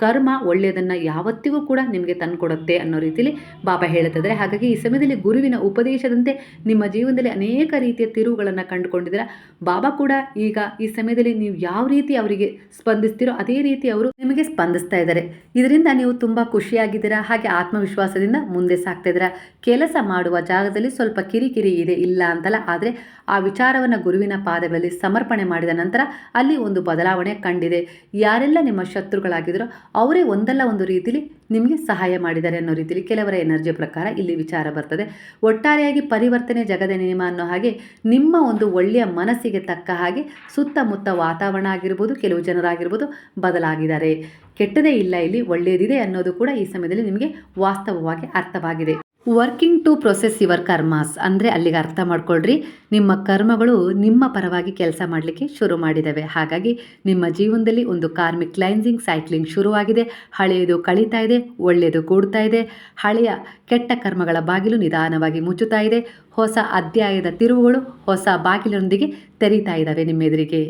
ಕರ್ಮ ಒಳ್ಳೆಯದನ್ನು ಯಾವತ್ತಿಗೂ ಕೂಡ ನಿಮಗೆ ತಂದುಕೊಡುತ್ತೆ ಅನ್ನೋ ರೀತಿಯಲ್ಲಿ ಬಾಬಾ ಹೇಳುತ್ತಿದ್ದಾರೆ. ಹಾಗಾಗಿ ಈ ಸಮಯದಲ್ಲಿ ಗುರುವಿನ ಉಪದೇಶದಂತೆ ನಿಮ್ಮ ಜೀವನದಲ್ಲಿ ಅನೇಕ ರೀತಿಯ ತಿರುವುಗಳನ್ನು ಕಂಡುಕೊಂಡಿದ್ದೀರಾ? ಬಾಬಾ ಕೂಡ ಈಗ ಈ ಸಮಯದಲ್ಲಿ ನೀವು ಯಾವ ರೀತಿ ಅವರಿಗೆ ಸ್ಪಂದಿಸ್ತೀರೋ ಅದೇ ರೀತಿ ಅವರು ನಿಮಗೆ ಸ್ಪಂದಿಸ್ತಾ ಇದ್ದಾರೆ. ಇದರಿಂದ ನೀವು ತುಂಬ ಖುಷಿಯಾಗಿದ್ದೀರಾ? ಹಾಗೆ ಆತ್ಮವಿಶ್ವಾಸದಿಂದ ಮುಂದೆ ಸಾಗ್ತಾ ಇದ್ದೀರಾ? ಕೆಲಸ ಮಾಡುವ ಜಾಗದಲ್ಲಿ ಸ್ವಲ್ಪ ಕಿರಿಕಿರಿ ಇದೆ, ಇಲ್ಲ ಅಂತಲ್ಲ? ಆದರೆ ಆ ವಿಚಾರವನ್ನು ಗುರುವಿನ ಪಾದಗಳಲ್ಲಿ ಸಮರ್ಪಣೆ ಮಾಡಿದ ನಂತರ ಅಲ್ಲಿ ಒಂದು ಬದಲಾವಣೆ ಕಂಡಿದೆ. ಯಾರೆಲ್ಲ ನಿಮ್ಮ ಶತ್ರುಗಳಾಗಿದ್ದರೋ ಅವರೇ ಒಂದಲ್ಲ ಒಂದು ರೀತಿಲಿ ನಿಮಗೆ ಸಹಾಯ ಮಾಡಿದ್ದಾರೆ ಅನ್ನೋ ರೀತಿಲಿ ಕೆಲವರ ಎನರ್ಜಿ ಪ್ರಕಾರ ಇಲ್ಲಿ ವಿಚಾರ ಬರ್ತದೆ. ಒಟ್ಟಾರೆಯಾಗಿ ಪರಿವರ್ತನೆ ಜಗದ ನಿಯಮ ಅನ್ನೋ ಹಾಗೆ ನಿಮ್ಮ ಒಂದು ಒಳ್ಳೆಯ ಮನಸ್ಸಿಗೆ ತಕ್ಕ ಹಾಗೆ ಸುತ್ತಮುತ್ತ ವಾತಾವರಣ ಆಗಿರ್ಬೋದು, ಕೆಲವು ಜನರಾಗಿರ್ಬೋದು ಬದಲಾಗಿದ್ದಾರೆ. ಕೆಟ್ಟದೇ ಇಲ್ಲ ಇಲ್ಲಿ ಒಳ್ಳೆಯದಿದೆ ಅನ್ನೋದು ಕೂಡ ಈ ಸಮಯದಲ್ಲಿ ನಿಮಗೆ ವಾಸ್ತವವಾಗಿ ಅರ್ಥವಾಗಿದೆ. Working to process your karmas ಅಂದರೆ ಅಲ್ಲಿಗೆ ಅರ್ಥ ಮಾಡ್ಕೊಳ್ರಿ. ನಿಮ್ಮ ಕರ್ಮಗಳು ನಿಮ್ಮ ಪರವಾಗಿ ಕೆಲಸ ಮಾಡಲಿಕ್ಕೆ ಶುರು ಮಾಡಿದ್ದಾವೆ ಹಾಗಾಗಿ ನಿಮ್ಮ ಜೀವನದಲ್ಲಿ ಒಂದು ಕಾರ್ಮಿಕ್ ಕ್ಲೈನ್ಸಿಂಗ್ ಸೈಕ್ಲಿಂಗ್ ಶುರುವಾಗಿದೆ. ಹಳೆಯದು ಕಳೀತಾ ಇದೆ, ಒಳ್ಳೆಯದು ಕೂಡ್ತಾ ಇದೆ. ಹಳೆಯ ಕೆಟ್ಟ ಕರ್ಮಗಳ ಬಾಗಿಲು ನಿಧಾನವಾಗಿ ಮುಚ್ಚುತ್ತಾ ಇದೆ. ಹೊಸ ಅಧ್ಯಾಯದ ತಿರುವುಗಳು ಹೊಸ ಬಾಗಿಲೊಂದಿಗೆ ತೆರೀತಾ ಇದ್ದಾವೆ ನಿಮ್ಮೆದುರಿಗೆ.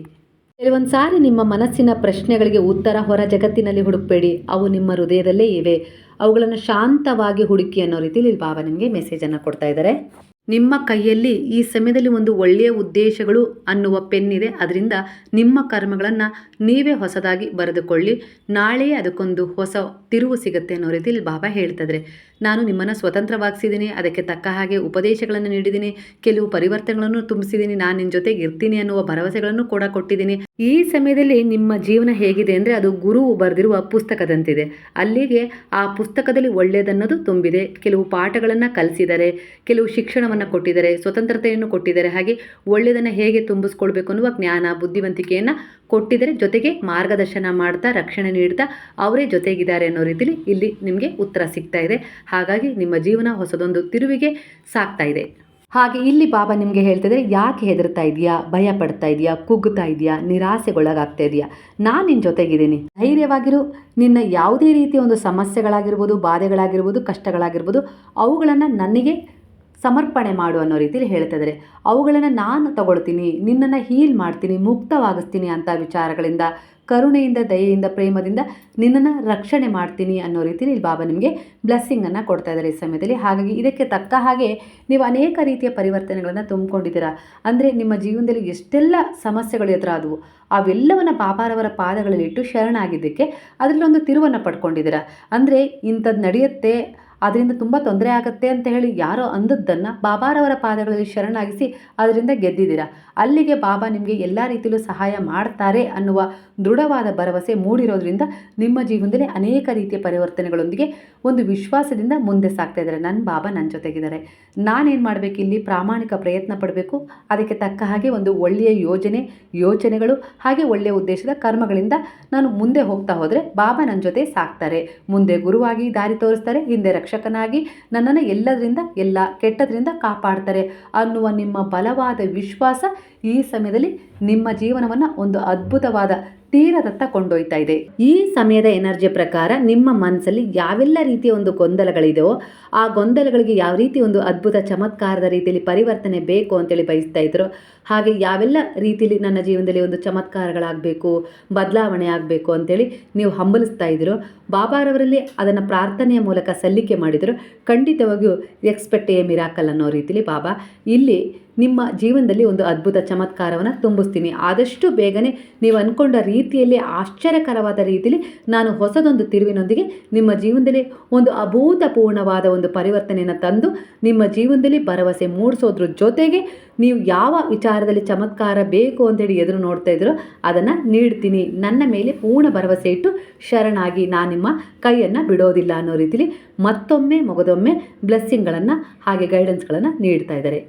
ಕೆಲವೊಂದು ಸಾರಿ ನಿಮ್ಮ ಮನಸ್ಸಿನ ಪ್ರಶ್ನೆಗಳಿಗೆ ಉತ್ತರ ಹೊರ ಜಗತ್ತಿನಲ್ಲಿ ಹುಡುಕಬೇಡಿ. ಅವು ನಿಮ್ಮ ಹೃದಯದಲ್ಲೇ ಇವೆ. ಅವುಗಳನ್ನು ಶಾಂತವಾಗಿ ಹುಡುಕಿ ಅನ್ನೋ ರೀತಿಯಲ್ಲಿ ಇಲ್ಲಿ ಬಾಬಾ ನಿಮಗೆ ಮೆಸೇಜನ್ನು ಕೊಡ್ತಾ ಇದ್ದಾರೆ. ನಿಮ್ಮ ಕೈಯಲ್ಲಿ ಈ ಸಮಯದಲ್ಲಿ ಒಂದು ಒಳ್ಳೆಯ ಉದ್ದೇಶಗಳು ಅನ್ನುವ ಪೆನ್ ಇದೆ. ಅದರಿಂದ ನಿಮ್ಮ ಕರ್ಮಗಳನ್ನು ನೀವೇ ಹೊಸದಾಗಿ ಬರೆದುಕೊಳ್ಳಿ. ನಾಳೆಯೇ ಅದಕ್ಕೊಂದು ಹೊಸ ತಿರುವು ಸಿಗುತ್ತೆ ಅನ್ನೋ ರೀತಿಯಲ್ಲಿ ಬಾಬಾ ಹೇಳ್ತಿದ್ರೆ. ನಾನು ನಿಮ್ಮನ್ನು ಸ್ವತಂತ್ರವಾಗಿಸಿದ್ದೀನಿ. ಅದಕ್ಕೆ ತಕ್ಕ ಹಾಗೆ ಉಪದೇಶಗಳನ್ನು ನೀಡಿದ್ದೀನಿ. ಕೆಲವು ಪರಿವರ್ತನೆಗಳನ್ನು ತುಂಬಿಸಿದ್ದೀನಿ. ನಾನು ನಿನ್ನ ಜೊತೆಗೆ ಇರ್ತೀನಿ ಅನ್ನುವ ಭರವಸೆಗಳನ್ನು ಕೂಡ ಕೊಟ್ಟಿದ್ದೀನಿ. ಈ ಸಮಯದಲ್ಲಿ ನಿಮ್ಮ ಜೀವನ ಹೇಗಿದೆ ಅಂದರೆ ಅದು ಗುರು ಬರೆದಿರುವ ಪುಸ್ತಕದಂತಿದೆ. ಅಲ್ಲಿಗೆ ಆ ಪುಸ್ತಕದಲ್ಲಿ ಒಳ್ಳೆಯದನ್ನೋದು ತುಂಬಿದೆ. ಕೆಲವು ಪಾಠಗಳನ್ನು ಕಲಿಸಿದ್ದಾರೆ ಕೆಲವು ಶಿಕ್ಷಣವನ್ನು ಶಿಕ್ಷಣವನ್ನು ಕೊಟ್ಟಿದ್ದಾರೆ, ಸ್ವತಂತ್ರತೆಯನ್ನು ಕೊಟ್ಟಿದ್ದಾರೆ, ಹಾಗೆ ಒಳ್ಳೆಯದನ್ನು ಹೇಗೆ ತುಂಬಿಸ್ಕೊಳ್ಬೇಕು ಅನ್ನುವ ಜ್ಞಾನ, ಬುದ್ಧಿವಂತಿಕೆಯನ್ನು ಕೊಟ್ಟಿದ್ದಾರೆ. ಜೊತೆಗೆ ಮಾರ್ಗದರ್ಶನ ಮಾಡ್ತಾ, ರಕ್ಷಣೆ ನೀಡ್ತಾ ಅವರೇ ಜೊತೆಗಿದ್ದಾರೆ ಅನ್ನೋ ರೀತಿಲಿ ಇಲ್ಲಿ ನಿಮಗೆ ಉತ್ತರ ಸಿಗ್ತಾ ಇದೆ. ಹಾಗಾಗಿ ನಿಮ್ಮ ಜೀವನ ಹೊಸದೊಂದು ತಿರುವಿಗೆ ಸಾಕ್ತಾ ಇದೆ. ಹಾಗೆ ಇಲ್ಲಿ ಬಾಬಾ ನಿಮಗೆ ಹೇಳ್ತಿದ್ರೆ ಯಾಕೆ ಹೆದರ್ತಾ ಇದೆಯಾ ಭಯ ಪಡ್ತಾ ಇದೆಯಾ ಕುಗ್ಗುತ್ತಾ ಇದೆಯಾ ನಿರಾಸೆಗೊಳಗಾಗ್ತಾ ಇದೆಯಾ ನಾನು ನಿನ್ನ ಜೊತೆಗಿದ್ದೀನಿ. ಧೈರ್ಯವಾಗಿರು. ನಿನ್ನ ಯಾವುದೇ ರೀತಿಯ ಒಂದು ಸಮಸ್ಯೆಗಳಾಗಿರ್ಬೋದು, ಬಾಧೆಗಳಾಗಿರ್ಬೋದು, ಕಷ್ಟಗಳಾಗಿರ್ಬೋದು, ಅವುಗಳನ್ನು ನನಗೆ ಸಮರ್ಪಣೆ ಮಾಡು ಅನ್ನೋ ರೀತಿಯಲ್ಲಿ ಹೇಳ್ತಿದ್ದಾರೆ ಅವುಗಳನ್ನು ನಾನು ತಗೊಳ್ತೀನಿ, ನಿನ್ನನ್ನು ಹೀಲ್ ಮಾಡ್ತೀನಿ, ಮುಕ್ತವಾಗಿಸ್ತೀನಿ ಅಂತ ವಿಚಾರಗಳಿಂದ, ಕರುಣೆಯಿಂದ, ದಯೆಯಿಂದ, ಪ್ರೇಮದಿಂದ ನಿನ್ನನ್ನು ರಕ್ಷಣೆ ಮಾಡ್ತೀನಿ ಅನ್ನೋ ರೀತಿಯಲ್ಲಿ ಬಾಬಾ ನಿಮಗೆ ಬ್ಲೆಸ್ಸಿಂಗನ್ನು ಕೊಡ್ತಾ ಇದ್ದಾರೆ ಈ ಸಮಯದಲ್ಲಿ. ಹಾಗಾಗಿ ಇದಕ್ಕೆ ತಕ್ಕ ಹಾಗೆ ನೀವು ಅನೇಕ ರೀತಿಯ ಪರಿವರ್ತನೆಗಳನ್ನು ತುಂಬಿಕೊಂಡಿದ್ದೀರಾ. ಅಂದರೆ ನಿಮ್ಮ ಜೀವನದಲ್ಲಿ ಎಷ್ಟೆಲ್ಲ ಸಮಸ್ಯೆಗಳು ಎದುರಾದವು, ಅವೆಲ್ಲವನ್ನು ಬಾಬಾರವರ ಪಾದಗಳಲ್ಲಿಟ್ಟು ಶರಣಾಗಿದ್ದಕ್ಕೆ ಅದರಲ್ಲೊಂದು ತಿರುವನ್ನು ಪಡ್ಕೊಂಡಿದ್ದೀರಾ. ಅಂದರೆ ಇಂಥದ್ದು ನಡೆಯುತ್ತೆ ಅದರಿಂದ ತುಂಬ ತೊಂದರೆ ಆಗುತ್ತೆ ಅಂತ ಹೇಳಿ ಯಾರೋ ಅಂದದ್ದನ್ನು ಬಾಬಾರವರ ಪಾದಗಳಲ್ಲಿ ಶರಣಾಗಿಸಿ ಅದರಿಂದ ಗೆದ್ದಿದ್ದೀರಾ? ಅಲ್ಲಿಗೆ ಬಾಬಾ ನಿಮಗೆ ಎಲ್ಲ ರೀತಿಯಲ್ಲೂ ಸಹಾಯ ಮಾಡ್ತಾರೆ ಅನ್ನುವ ದೃಢವಾದ ಭರವಸೆ ಮೂಡಿರೋದ್ರಿಂದ ನಿಮ್ಮ ಜೀವನದಲ್ಲಿ ಅನೇಕ ರೀತಿಯ ಪರಿವರ್ತನೆಗಳೊಂದಿಗೆ ಒಂದು ವಿಶ್ವಾಸದಿಂದ ಮುಂದೆ ಸಾಗ್ತಾ ಇದ್ದಾರೆ. ನನ್ನ ಬಾಬಾ ನನ್ನ ಜೊತೆಗಿದ್ದಾರೆ. ನಾನೇನು ಮಾಡಬೇಕು? ಇಲ್ಲಿ ಪ್ರಾಮಾಣಿಕ ಪ್ರಯತ್ನ ಪಡಬೇಕು. ಅದಕ್ಕೆ ತಕ್ಕ ಹಾಗೆ ಒಂದು ಒಳ್ಳೆಯ ಯೋಜನೆ, ಯೋಚನೆಗಳು ಹಾಗೆ ಒಳ್ಳೆಯ ಉದ್ದೇಶದ ಕರ್ಮಗಳಿಂದ ನಾನು ಮುಂದೆ ಹೋಗ್ತಾ ಹೋದರೆ ಬಾಬಾ ನನ್ನ ಜೊತೆ ಸಾಕ್ತಾರೆ. ಮುಂದೆ ಗುರುವಾಗಿ ದಾರಿ ತೋರಿಸ್ತಾರೆ. ಹಿಂದೆ ರಕ್ಷಕನಾಗಿ ನನ್ನನ್ನು ಎಲ್ಲದರಿಂದ, ಎಲ್ಲ ಕೆಟ್ಟದರಿಂದ ಕಾಪಾಡ್ತಾರೆ ಅನ್ನುವ ನಿಮ್ಮ ಬಲವಾದ ವಿಶ್ವಾಸ ಈ ಸಮಯದಲ್ಲಿ ನಿಮ್ಮ ಜೀವನವನ್ನು ಒಂದು ಅದ್ಭುತವಾದ ತೀರದತ್ತ ಕೊಂಡೊಯ್ತಾ ಇದೆ. ಈ ಸಮಯದ ಎನರ್ಜಿ ಪ್ರಕಾರ ನಿಮ್ಮ ಮನಸ್ಸಲ್ಲಿ ಯಾವೆಲ್ಲ ರೀತಿಯ ಒಂದು ಗೊಂದಲಗಳಿದೆಯೋ, ಆ ಗೊಂದಲಗಳಿಗೆ ಯಾವ ರೀತಿ ಒಂದು ಅದ್ಭುತ ಚಮತ್ಕಾರದ ರೀತಿಯಲ್ಲಿ ಪರಿವರ್ತನೆ ಬೇಕು ಅಂತೇಳಿ ಬಯಸ್ತಾ ಇದ್ರು, ಹಾಗೆ ಯಾವೆಲ್ಲ ರೀತಿಯಲ್ಲಿ ನನ್ನ ಜೀವನದಲ್ಲಿ ಒಂದು ಚಮತ್ಕಾರಗಳಾಗಬೇಕು, ಬದಲಾವಣೆ ಆಗಬೇಕು ಅಂತೇಳಿ ನೀವು ಹಂಬಲಿಸ್ತಾ ಇದ್ದೀರೋ ಬಾಬಾರವರಲ್ಲಿ ಅದನ್ನು ಪ್ರಾರ್ಥನೆಯ ಮೂಲಕ ಸಲ್ಲಿಕೆ ಮಾಡಿದರು, ಖಂಡಿತವಾಗಿಯೂ ಎಕ್ಸ್ಪೆಕ್ಟ್ ಎ ಮಿರಾಕಲ್ ಅನ್ನೋ ರೀತಿಯಲ್ಲಿ ಬಾಬಾ, ಇಲ್ಲಿ ನಿಮ್ಮ ಜೀವನದಲ್ಲಿ ಒಂದು ಅದ್ಭುತ ಚಮತ್ಕಾರವನ್ನು ತುಂಬಿಸ್ತೀನಿ. ಆದಷ್ಟು ಬೇಗನೆ ನೀವು ಅಂದ್ಕೊಂಡ ರೀತಿಯಲ್ಲಿ ಆಶ್ಚರ್ಯಕರವಾದ ರೀತಿಯಲ್ಲಿ ನಾನು ಹೊಸದೊಂದು ತಿರುವಿನೊಂದಿಗೆ ನಿಮ್ಮ ಜೀವನದಲ್ಲಿ ಒಂದು ಅಭೂತಪೂರ್ಣವಾದ ಒಂದು ಪರಿವರ್ತನೆಯನ್ನು ತಂದು ನಿಮ್ಮ ಜೀವನದಲ್ಲಿ ಭರವಸೆ ಮೂಡಿಸೋದ್ರ ಜೊತೆಗೆ ನೀವು ಯಾವ ವಿಚಾರದಲ್ಲಿ ಚಮತ್ಕಾರ ಬೇಕು ಅಂತೇಳಿ ಎದುರು ನೋಡ್ತಾ ಇದ್ರೋ ಅದನ್ನು ನೀಡ್ತೀನಿ. ನನ್ನ ಮೇಲೆ ಪೂರ್ಣ ಭರವಸೆ ಇಟ್ಟು ಶರಣಾಗಿ ನಾನು ನಿಮ್ಮ ಕೈಯನ್ನು ಬಿಡೋದಿಲ್ಲ ಅನ್ನೋ ರೀತಿಲಿ ಮತ್ತೊಮ್ಮೆ, ಮೊಗದೊಮ್ಮೆ ಬ್ಲೆಸ್ಸಿಂಗ್ಗಳನ್ನು ಹಾಗೆ ಗೈಡೆನ್ಸ್ಗಳನ್ನು ನೀಡ್ತಾ ಇದ್ದಾರೆ.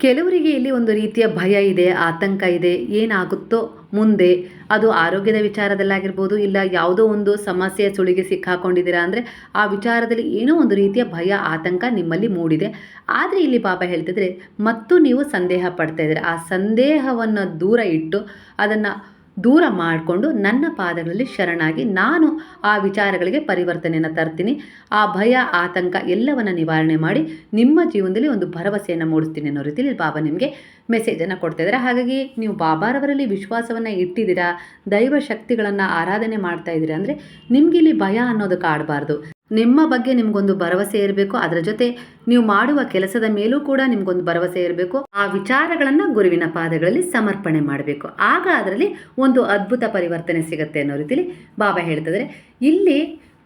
ಕೆಲವರಿಗೆ ಇಲ್ಲಿ ಒಂದು ರೀತಿಯ ಭಯ ಇದೆ, ಆತಂಕ ಇದೆ, ಏನಾಗುತ್ತೋ ಮುಂದೆ ಅದು ಆರೋಗ್ಯದ ವಿಚಾರದಲ್ಲಾಗಿರ್ಬೋದು, ಇಲ್ಲ ಯಾವುದೋ ಒಂದು ಸಮಸ್ಯೆಯ ಸುಳಿಗೆ ಸಿಕ್ಕಾಕೊಂಡಿದ್ದೀರಾ ಅಂದರೆ ಆ ವಿಚಾರದಲ್ಲಿ ಏನೋ ಒಂದು ರೀತಿಯ ಭಯ, ಆತಂಕ ನಿಮ್ಮಲ್ಲಿ ಮೂಡಿದೆ. ಆದರೆ ಇಲ್ಲಿ ಬಾಬಾ ಹೇಳ್ತಿದ್ರೆ, ಮತ್ತು ನೀವು ಸಂದೇಹ ಪಡ್ತಾ ಇದ್ದೀರಾ. ಆ ಸಂದೇಹವನ್ನು ದೂರ ಇಟ್ಟು ಅದನ್ನು ದೂರ ಮಾಡಿಕೊಂಡು ನನ್ನ ಪಾದಗಳಲ್ಲಿ ಶರಣಾಗಿ ನಾನು ಆ ವಿಚಾರಗಳಿಗೆ ಪರಿವರ್ತನೆಯನ್ನು ತರ್ತೀನಿ. ಆ ಭಯ, ಆತಂಕ ಎಲ್ಲವನ್ನು ನಿವಾರಣೆ ಮಾಡಿ ನಿಮ್ಮ ಜೀವನದಲ್ಲಿ ಒಂದು ಭರವಸೆಯನ್ನು ಮೂಡಿಸ್ತೀನಿ ಅನ್ನೋ ರೀತಿಯಲ್ಲಿ ಬಾಬಾ ನಿಮಗೆ ಮೆಸೇಜನ್ನು ಕೊಡ್ತಾ ಇದ್ದಾರೆ. ಹಾಗಾಗಿ ನೀವು ಬಾಬಾರವರಲ್ಲಿ ವಿಶ್ವಾಸವನ್ನು ಇಟ್ಟಿದ್ದೀರಾ, ದೈವ ಶಕ್ತಿಗಳನ್ನು ಆರಾಧನೆ ಮಾಡ್ತಾ ಇದ್ದೀರಾ ಅಂದರೆ ನಿಮಗಿಲ್ಲಿ ಭಯ ಅನ್ನೋದು ಕಾಡಬಾರ್ದು ನಿಮ್ಮ ಬಗ್ಗೆ ನಿಮಗೊಂದು ಭರವಸೆ ಇರಬೇಕು, ಅದರ ಜೊತೆ ನೀವು ಮಾಡುವ ಕೆಲಸದ ಮೇಲೂ ಕೂಡ ನಿಮಗೊಂದು ಭರವಸೆ ಇರಬೇಕು. ಆ ವಿಚಾರಗಳನ್ನು ಗುರುವಿನ ಪಾದಗಳಲ್ಲಿ ಸಮರ್ಪಣೆ ಮಾಡಬೇಕು. ಆಗ ಅದರಲ್ಲಿ ಒಂದು ಅದ್ಭುತ ಪರಿವರ್ತನೆ ಸಿಗುತ್ತೆ ಅನ್ನೋ ರೀತಿಲಿ ಬಾಬಾ ಹೇಳ್ತಿದ್ದಾರೆ ಇಲ್ಲಿ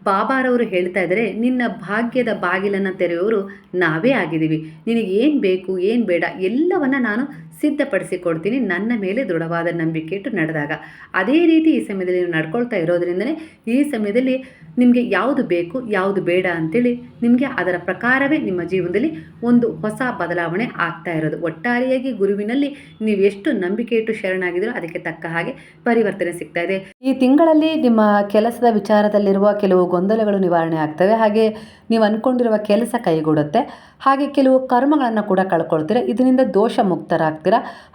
ಬಾಬಾರವರು ಹೇಳ್ತಾ ಇದ್ದಾರೆ ನಿನ್ನ ಭಾಗ್ಯದ ಬಾಗಿಲನ್ನು ತೆರೆಯುವವರು ನಾವೇ ಆಗಿದ್ದೀವಿ. ನಿನಗೆ ಏನು ಬೇಕು, ಏನು ಬೇಡ, ಎಲ್ಲವನ್ನು ನಾನು ಸಿದ್ಧಪಡಿಸಿ ಕೊಡ್ತೀನಿ ನನ್ನ ಮೇಲೆ ದೃಢವಾದ ನಂಬಿಕೆ ಇಟ್ಟು ನಡೆದಾಗ. ಅದೇ ರೀತಿ ಈ ಸಮಯದಲ್ಲಿ ನೀವು ನಡ್ಕೊಳ್ತಾ ಇರೋದ್ರಿಂದಲೇ ಈ ಸಮಯದಲ್ಲಿ ನಿಮಗೆ ಯಾವುದು ಬೇಕು, ಯಾವುದು ಬೇಡ ಅಂತೇಳಿ ನಿಮಗೆ ಅದರ ಪ್ರಕಾರವೇ ನಿಮ್ಮ ಜೀವನದಲ್ಲಿ ಒಂದು ಹೊಸ ಬದಲಾವಣೆ ಆಗ್ತಾ ಇರೋದು. ಒಟ್ಟಾರೆಯಾಗಿ ಗುರುವಿನಲ್ಲಿ ನೀವು ಎಷ್ಟು ನಂಬಿಕೆ ಇಟ್ಟು ಶರಣಾಗಿದ್ದೀರೋ ಅದಕ್ಕೆ ತಕ್ಕ ಹಾಗೆ ಪರಿವರ್ತನೆ ಸಿಗ್ತಾ ಇದೆ. ಈ ತಿಂಗಳಲ್ಲಿ ನಿಮ್ಮ ಕೆಲಸದ ವಿಚಾರದಲ್ಲಿರುವ ಕೆಲವು ಗೊಂದಲಗಳು ನಿವಾರಣೆ ಆಗ್ತವೆ. ಹಾಗೆ ನೀವು ಅಂದ್ಕೊಂಡಿರುವ ಕೆಲಸ ಕೈಗೂಡುತ್ತೆ. ಹಾಗೆ ಕೆಲವು ಕರ್ಮಗಳನ್ನು ಕೂಡ ಕಳ್ಕೊಳ್ತೀರ. ಇದರಿಂದ ದೋಷ ಮುಕ್ತರಾಗ್ತೀರ.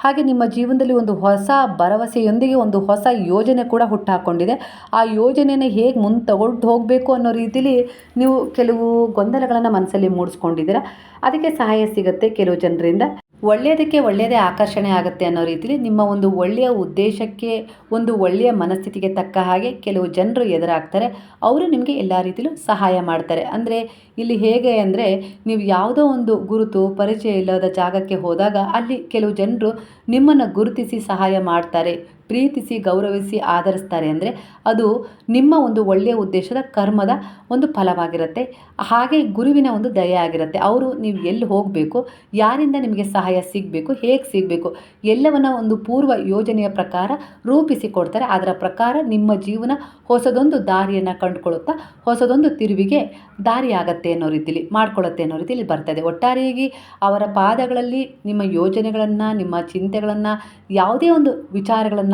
ಹಾಗೆ ನಿಮ್ಮ ಜೀವನದಲ್ಲಿ ಒಂದು ಹೊಸ ಭರವಸೆಯೊಂದಿಗೆ ಒಂದು ಹೊಸ ಯೋಜನೆ ಕೂಡ ಹುಟ್ಟಾಕೊಂಡಿದೆ. ಆ ಯೋಜನೆಯನ್ನು ಹೇಗೆ ಮುಂದೆ ತಗೊಂಡು ಹೋಗಬೇಕು ಅನ್ನೋ ರೀತಿಲಿ ನೀವು ಕೆಲವು ಗೊಂದಲಗಳನ್ನು ಮನಸ್ಸಲ್ಲಿ ಮೂಡಿಸ್ಕೊಂಡಿದ್ದೀರಾ? ಅದಕ್ಕೆ ಸಹಾಯ ಸಿಗುತ್ತೆ ಕೆಲವು ಜನರಿಂದ. ಒಳ್ಳೆಯದಕ್ಕೆ ಒಳ್ಳೆಯದೇ ಆಕರ್ಷಣೆ ಆಗುತ್ತೆ ಅನ್ನೋ ರೀತಿಲಿ ನಿಮ್ಮ ಒಂದು ಒಳ್ಳೆಯ ಉದ್ದೇಶಕ್ಕೆ, ಒಂದು ಒಳ್ಳೆಯ ಮನಸ್ಥಿತಿಗೆ ತಕ್ಕ ಹಾಗೆ ಕೆಲವು ಜನರು ಎದುರಾಗ್ತಾರೆ. ಅವರು ನಿಮಗೆ ಎಲ್ಲ ರೀತಿಲೂ ಸಹಾಯ ಮಾಡ್ತಾರೆ. ಅಂದರೆ ಇಲ್ಲಿ ಹೇಗೆ ಅಂದರೆ ನೀವು ಯಾವುದೋ ಒಂದು ಗುರುತು, ಪರಿಚಯ ಇಲ್ಲದ ಜಾಗಕ್ಕೆ ಹೋದಾಗ ಅಲ್ಲಿ ಕೆಲವು ಜನರು ನಿಮ್ಮನ್ನು ಗುರುತಿಸಿ ಸಹಾಯ ಮಾಡ್ತಾರೆ. ಪ್ರೀತಿಸಿ, ಗೌರವಿಸಿ ಆಧರಿಸ್ತಾರೆ ಅಂದರೆ ಅದು ನಿಮ್ಮ ಒಂದು ಒಳ್ಳೆಯ ಉದ್ದೇಶದ ಕರ್ಮದ ಒಂದು ಫಲವಾಗಿರುತ್ತೆ. ಹಾಗೆ ಗುರುವಿನ ಒಂದು ದಯ ಆಗಿರುತ್ತೆ. ಅವರು ನೀವು ಎಲ್ಲಿ ಹೋಗಬೇಕು, ಯಾರಿಂದ ನಿಮಗೆ ಸಹಾಯ ಸಿಗಬೇಕು, ಹೇಗೆ ಸಿಗಬೇಕು, ಎಲ್ಲವನ್ನ ಒಂದು ಪೂರ್ವ ಯೋಜನೆಯ ಪ್ರಕಾರ ರೂಪಿಸಿ ಕೊಡ್ತಾರೆ ಅದರ ಪ್ರಕಾರ ನಿಮ್ಮ ಜೀವನ ಹೊಸದೊಂದು ದಾರಿಯನ್ನು ಕಂಡುಕೊಳ್ಳುತ್ತಾ, ಹೊಸದೊಂದು ತಿರುವಿಗೆ ದಾರಿಯಾಗತ್ತೆ ಅನ್ನೋ ರೀತಿಲಿ, ಮಾಡ್ಕೊಳ್ಳುತ್ತೆ ಅನ್ನೋ ರೀತಿಲಿ ಬರ್ತದೆ. ಒಟ್ಟಾರೆಯಾಗಿ ಅವರ ಪಾದಗಳಲ್ಲಿ ನಿಮ್ಮ ಯೋಜನೆಗಳನ್ನು, ನಿಮ್ಮ ಚಿಂತೆಗಳನ್ನು, ಯಾವುದೇ ಒಂದು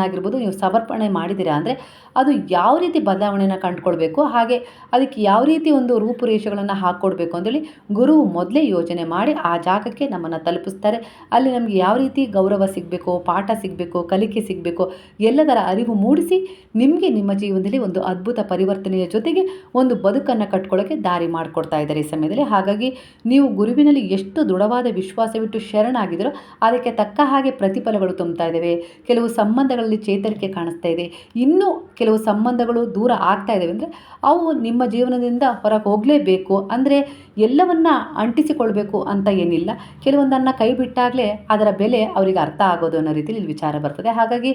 ವಿಚಾರಗಳನ್ನಾಗಿರ್ಬೋದು ನೀವು ಸಮರ್ಪಣೆ ಮಾಡಿದ್ದೀರಾ? ಅಂದರೆ ಅದು ಯಾವ ರೀತಿ ಬದಲಾವಣೆನ ಕಂಡುಕೊಳ್ಬೇಕು? ಹಾಗೆ ಅದಕ್ಕೆ ಯಾವ ರೀತಿ ಒಂದು ರೂಪುರೇಷೆಗಳನ್ನು ಹಾಕ್ಕೊಡ್ಬೇಕು ಅಂತೇಳಿ ಗುರು ಮೊದಲೇ ಯೋಜನೆ ಮಾಡಿ ಆ ಜಾಗಕ್ಕೆ ನಮ್ಮನ್ನು ತಲುಪಿಸ್ತಾರೆ. ಅಲ್ಲಿ ನಮಗೆ ಯಾವ ರೀತಿ ಗೌರವ ಸಿಗಬೇಕು, ಪಾಠ ಸಿಗಬೇಕು, ಕಲಿಕೆ ಸಿಗಬೇಕು, ಎಲ್ಲದರ ಅರಿವು ಮೂಡಿಸಿ ನಿಮಗೆ ನಿಮ್ಮ ಜೀವನದಲ್ಲಿ ಒಂದು ಅದ್ಭುತ ಪರಿವರ್ತನೆಯ ಜೊತೆಗೆ ಒಂದು ಬದುಕನ್ನು ಕಟ್ಕೊಳ್ಳೋಕ್ಕೆ ದಾರಿ ಮಾಡಿಕೊಡ್ತಾ ಇದ್ದಾರೆ ಈ ಸಮಯದಲ್ಲಿ. ಹಾಗಾಗಿ ನೀವು ಗುರುವಿನಲ್ಲಿ ಎಷ್ಟು ದೃಢವಾದ ವಿಶ್ವಾಸವಿಟ್ಟು ಶರಣಾಗಿದ್ದರೂ ಅದಕ್ಕೆ ತಕ್ಕ ಹಾಗೆ ಪ್ರತಿಫಲಗಳು ತುಂಬ್ತಾ ಇದ್ದಾವೆ. ಕೆಲವು ಸಂಬಂಧಗಳಲ್ಲಿ ಚೇತರಿಕೆ ಕಾಣಿಸ್ತಾ ಇದೆ. ಇನ್ನೂ ಕೆಲವು ಸಂಬಂಧಗಳು ದೂರ ಆಗ್ತಾ ಇದ್ದಾವೆ ಅಂದರೆ ಅವು ನಿಮ್ಮ ಜೀವನದಿಂದ ಹೊರಗೆ ಹೋಗಲೇಬೇಕು. ಅಂದರೆ ಎಲ್ಲವನ್ನ ಅಂಟಿಸಿಕೊಳ್ಬೇಕು ಅಂತ ಏನಿಲ್ಲ. ಕೆಲವೊಂದನ್ನು ಕೈ ಬಿಟ್ಟಾಗಲೇ ಅದರ ಬೆಲೆ ಅವರಿಗೆ ಅರ್ಥ ಆಗೋದು ಅನ್ನೋ ರೀತಿಯಲ್ಲಿ ವಿಚಾರ ಬರ್ತದೆ. ಹಾಗಾಗಿ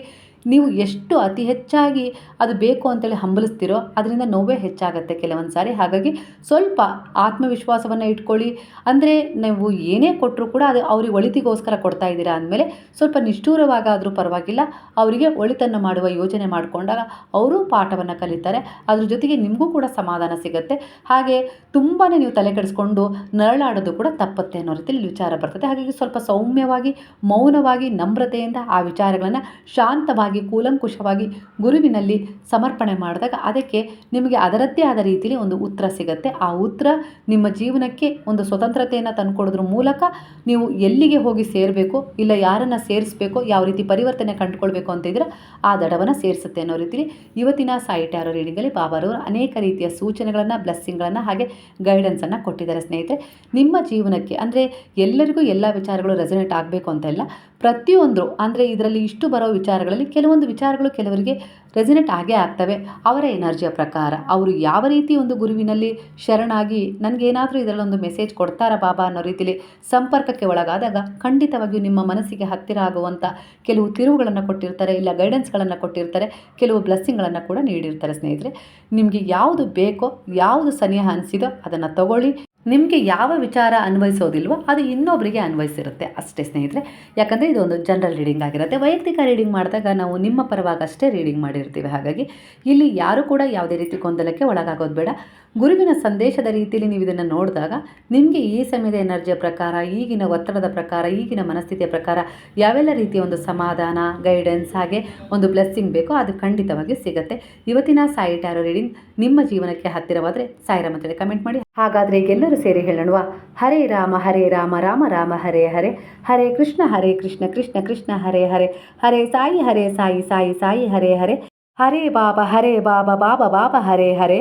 ನೀವು ಎಷ್ಟು ಅತಿ ಹೆಚ್ಚಾಗಿ ಅದು ಬೇಕು ಅಂತೇಳಿ ಹಂಬಲಿಸ್ತೀರೋ ಅದರಿಂದ ನೋವೇ ಹೆಚ್ಚಾಗುತ್ತೆ ಕೆಲವೊಂದು ಸಾರಿ. ಹಾಗಾಗಿ ಸ್ವಲ್ಪ ಆತ್ಮವಿಶ್ವಾಸವನ್ನು ಇಟ್ಕೊಳ್ಳಿ. ಅಂದರೆ ನೀವು ಏನೇ ಕೊಟ್ಟರೂ ಕೂಡ ಅದು ಅವ್ರಿಗೆ ಒಳಿತಿಗೋಸ್ಕರ ಕೊಡ್ತಾ ಇದ್ದೀರಾ ಅಂದಮೇಲೆ ಸ್ವಲ್ಪ ನಿಷ್ಠೂರವಾಗಾದರೂ ಪರವಾಗಿಲ್ಲ. ಅವರಿಗೆ ಒಳಿತನ್ನು ಮಾಡುವ ಯೋಜನೆ ಮಾಡಿಕೊಂಡಾಗ ಅವರು ಪಾಠವನ್ನು ಕಲಿತಾರೆ. ಅದ್ರ ಜೊತೆಗೆ ನಿಮಗೂ ಕೂಡ ಸಮಾಧಾನ ಸಿಗುತ್ತೆ. ಹಾಗೆ ತುಂಬಾ ನೀವು ತಲೆ ಕೆಡಿಸ್ಕೊಂಡು ನರಳಾಡೋದು ಕೂಡ ತಪ್ಪತ್ತೆ ಅನ್ನೋ ರೀತಿಯಲ್ಲಿ ವಿಚಾರ ಬರ್ತದೆ. ಹಾಗಾಗಿ ಸ್ವಲ್ಪ ಸೌಮ್ಯವಾಗಿ, ಮೌನವಾಗಿ, ನಮ್ರತೆಯಿಂದ ಆ ವಿಚಾರಗಳನ್ನು ಶಾಂತವಾಗಿ ಕೂಲಂಕುಷವಾಗಿ ಗುರುವಿನಲ್ಲಿ ಸಮರ್ಪಣೆ ಮಾಡಿದಾಗ ಅದಕ್ಕೆ ನಿಮಗೆ ಅದರದ್ದೇ ಆದ ರೀತಿಯಲ್ಲಿ ಒಂದು ಉತ್ತರ ಸಿಗುತ್ತೆ. ಆ ಉತ್ತರ ನಿಮ್ಮ ಜೀವನಕ್ಕೆ ಒಂದು ಸ್ವತಂತ್ರತೆಯನ್ನು ತಂದುಕೊಡೋದ್ರ ಮೂಲಕ ನೀವು ಎಲ್ಲಿಗೆ ಹೋಗಿ ಸೇರಬೇಕು, ಇಲ್ಲ ಯಾರನ್ನು ಸೇರಿಸಬೇಕು, ಯಾವ ರೀತಿ ಪರಿವರ್ತನೆ ಕಂಡುಕೊಳ್ಬೇಕು ಅಂತ ಇದ್ರೆ ಆ ದಡವನ್ನು ಸೇರಿಸುತ್ತೆ ಅನ್ನೋ ರೀತಿಯಲ್ಲಿ ಇವತ್ತಿನ ಸಾಯಿ ಟ್ಯಾರೋ ರೀಡಿಂಗಲ್ಲಿ ಬಾಬಾರವರು ಅನೇಕ ರೀತಿಯ ಸೂಚನೆಗಳನ್ನು, ಬ್ಲೆಸ್ಸಿಂಗ್ಗಳನ್ನು ಹಾಗೆ ಗೈಡೆನ್ಸನ್ನು ಕೊಟ್ಟಿದ್ದಾರೆ ಸ್ನೇಹಿತರೆ. ನಿಮ್ಮ ಜೀವನಕ್ಕೆ ಅಂದರೆ ಎಲ್ಲರಿಗೂ ಎಲ್ಲ ವಿಚಾರಗಳು ರೆಸನೇಟ್ ಆಗಬೇಕು ಅಂತ ಇಲ್ಲ ಪ್ರತಿಯೊಂದು ಅಂದರೆ ಇದರಲ್ಲಿ ಇಷ್ಟು ಬರೋ ವಿಚಾರಗಳಲ್ಲಿ ಕೆಲವೊಂದು ವಿಚಾರಗಳು ಕೆಲವರಿಗೆ ರೆಸಿನೆಟ್ ಆಗೇ ಆಗ್ತವೆ. ಅವರ ಎನರ್ಜಿಯ ಪ್ರಕಾರ, ಅವರು ಯಾವ ರೀತಿ ಒಂದು ಗುರುವಿನಲ್ಲಿ ಶರಣಾಗಿ ನನಗೇನಾದರೂ ಇದರಲ್ಲಿ ಒಂದು ಮೆಸೇಜ್ ಕೊಡ್ತಾರಾ ಬಾಬಾ ಅನ್ನೋ ರೀತಿಯಲ್ಲಿ ಸಂಪರ್ಕಕ್ಕೆ ಒಳಗಾದಾಗ ಖಂಡಿತವಾಗಿಯೂ ನಿಮ್ಮ ಮನಸ್ಸಿಗೆ ಹತ್ತಿರ ಆಗುವಂಥ ಕೆಲವು ತಿರುವುಗಳನ್ನು ಕೊಟ್ಟಿರ್ತಾರೆ, ಇಲ್ಲ ಗೈಡೆನ್ಸ್ಗಳನ್ನು ಕೊಟ್ಟಿರ್ತಾರೆ, ಕೆಲವು ಬ್ಲೆಸ್ಸಿಂಗ್ಗಳನ್ನು ಕೂಡ ನೀಡಿರ್ತಾರೆ ಸ್ನೇಹಿತರೆ. ನಿಮಗೆ ಯಾವುದು ಬೇಕೋ, ಯಾವುದು ಸನಿಹ ಅನಿಸಿದೋ ಅದನ್ನು ತಗೊಳ್ಳಿ. ನಿಮಗೆ ಯಾವ ವಿಚಾರ ಅನ್ವಯಿಸೋದಿಲ್ವೋ ಅದು ಇನ್ನೊಬ್ಬರಿಗೆ ಅನ್ವಯಿಸಿರುತ್ತೆ ಅಷ್ಟೇ ಸ್ನೇಹಿತರೆ. ಯಾಕಂದರೆ ಇದೊಂದು ಜನರಲ್ ರೀಡಿಂಗ್ ಆಗಿರುತ್ತೆ. ವೈಯಕ್ತಿಕ ರೀಡಿಂಗ್ ಮಾಡಿದಾಗ ನಾವು ನಿಮ್ಮ ಪರವಾಗಷ್ಟೇ ರೀಡಿಂಗ್ ಮಾಡಿರ್ತೀವಿ. ಹಾಗಾಗಿ ಇಲ್ಲಿ ಯಾರೂ ಕೂಡ ಯಾವುದೇ ರೀತಿ ಗೊಂದಲಕ್ಕೆ ಒಳಗಾಗೋದು ಬೇಡ. ಗುರುವಿನ ಸಂದೇಶದ ರೀತಿಯಲ್ಲಿ ನೀವು ಇದನ್ನು ನೋಡಿದಾಗ ನಿಮಗೆ ಈ ಸಮಯದ ಎನರ್ಜಿಯ ಪ್ರಕಾರ, ಈಗಿನ ಒತ್ತಡದ ಪ್ರಕಾರ, ಈಗಿನ ಮನಸ್ಥಿತಿಯ ಪ್ರಕಾರ ಯಾವೆಲ್ಲ ರೀತಿಯ ಒಂದು ಸಮಾಧಾನ ಗೈಡೆನ್ಸ್ ಹಾಗೆ ಒಂದು ಬ್ಲೆಸ್ಸಿಂಗ್ ಬೇಕೋ ಅದು ಖಂಡಿತವಾಗಿ ಸಿಗುತ್ತೆ. ಇವತ್ತಿನ ಸಾಯಿ ಟ್ಯಾರೋ ರೀಡಿಂಗ್ ನಿಮ್ಮ ಜೀವನಕ್ಕೆ ಹತ್ತಿರವಾದರೆ ಸಾಯಿರಾಮ್ ಅಂತೇಳಿ ಕಮೆಂಟ್ ಮಾಡಿ. ಹಾಗಾದರೆ ಈಗೆಲ್ಲರೂ ಸೇರಿ ಹೇಳೋಣ ಹರೇ ರಾಮ ಹರೇ ರಾಮ ರಾಮ ರಾಮ, ಹರೇ ಹರೇ. ಹರೇ ಕೃಷ್ಣ ಹರೇ ಕೃಷ್ಣ ಕೃಷ್ಣ ಕೃಷ್ಣ, ಹರೇ ಹರೇ. ಹರೇ ಸಾಯಿ ಹರೇ ಸಾಯಿ ಸಾಯಿ ಸಾಯಿ, ಹರೇ ಹರೇ. ಹರೇ ಬಾಬಾ ಹರೇ ಬಾಬಾ ಬಾಬಾ ಬಾಬಾ, ಹರೇ ಹರೇ.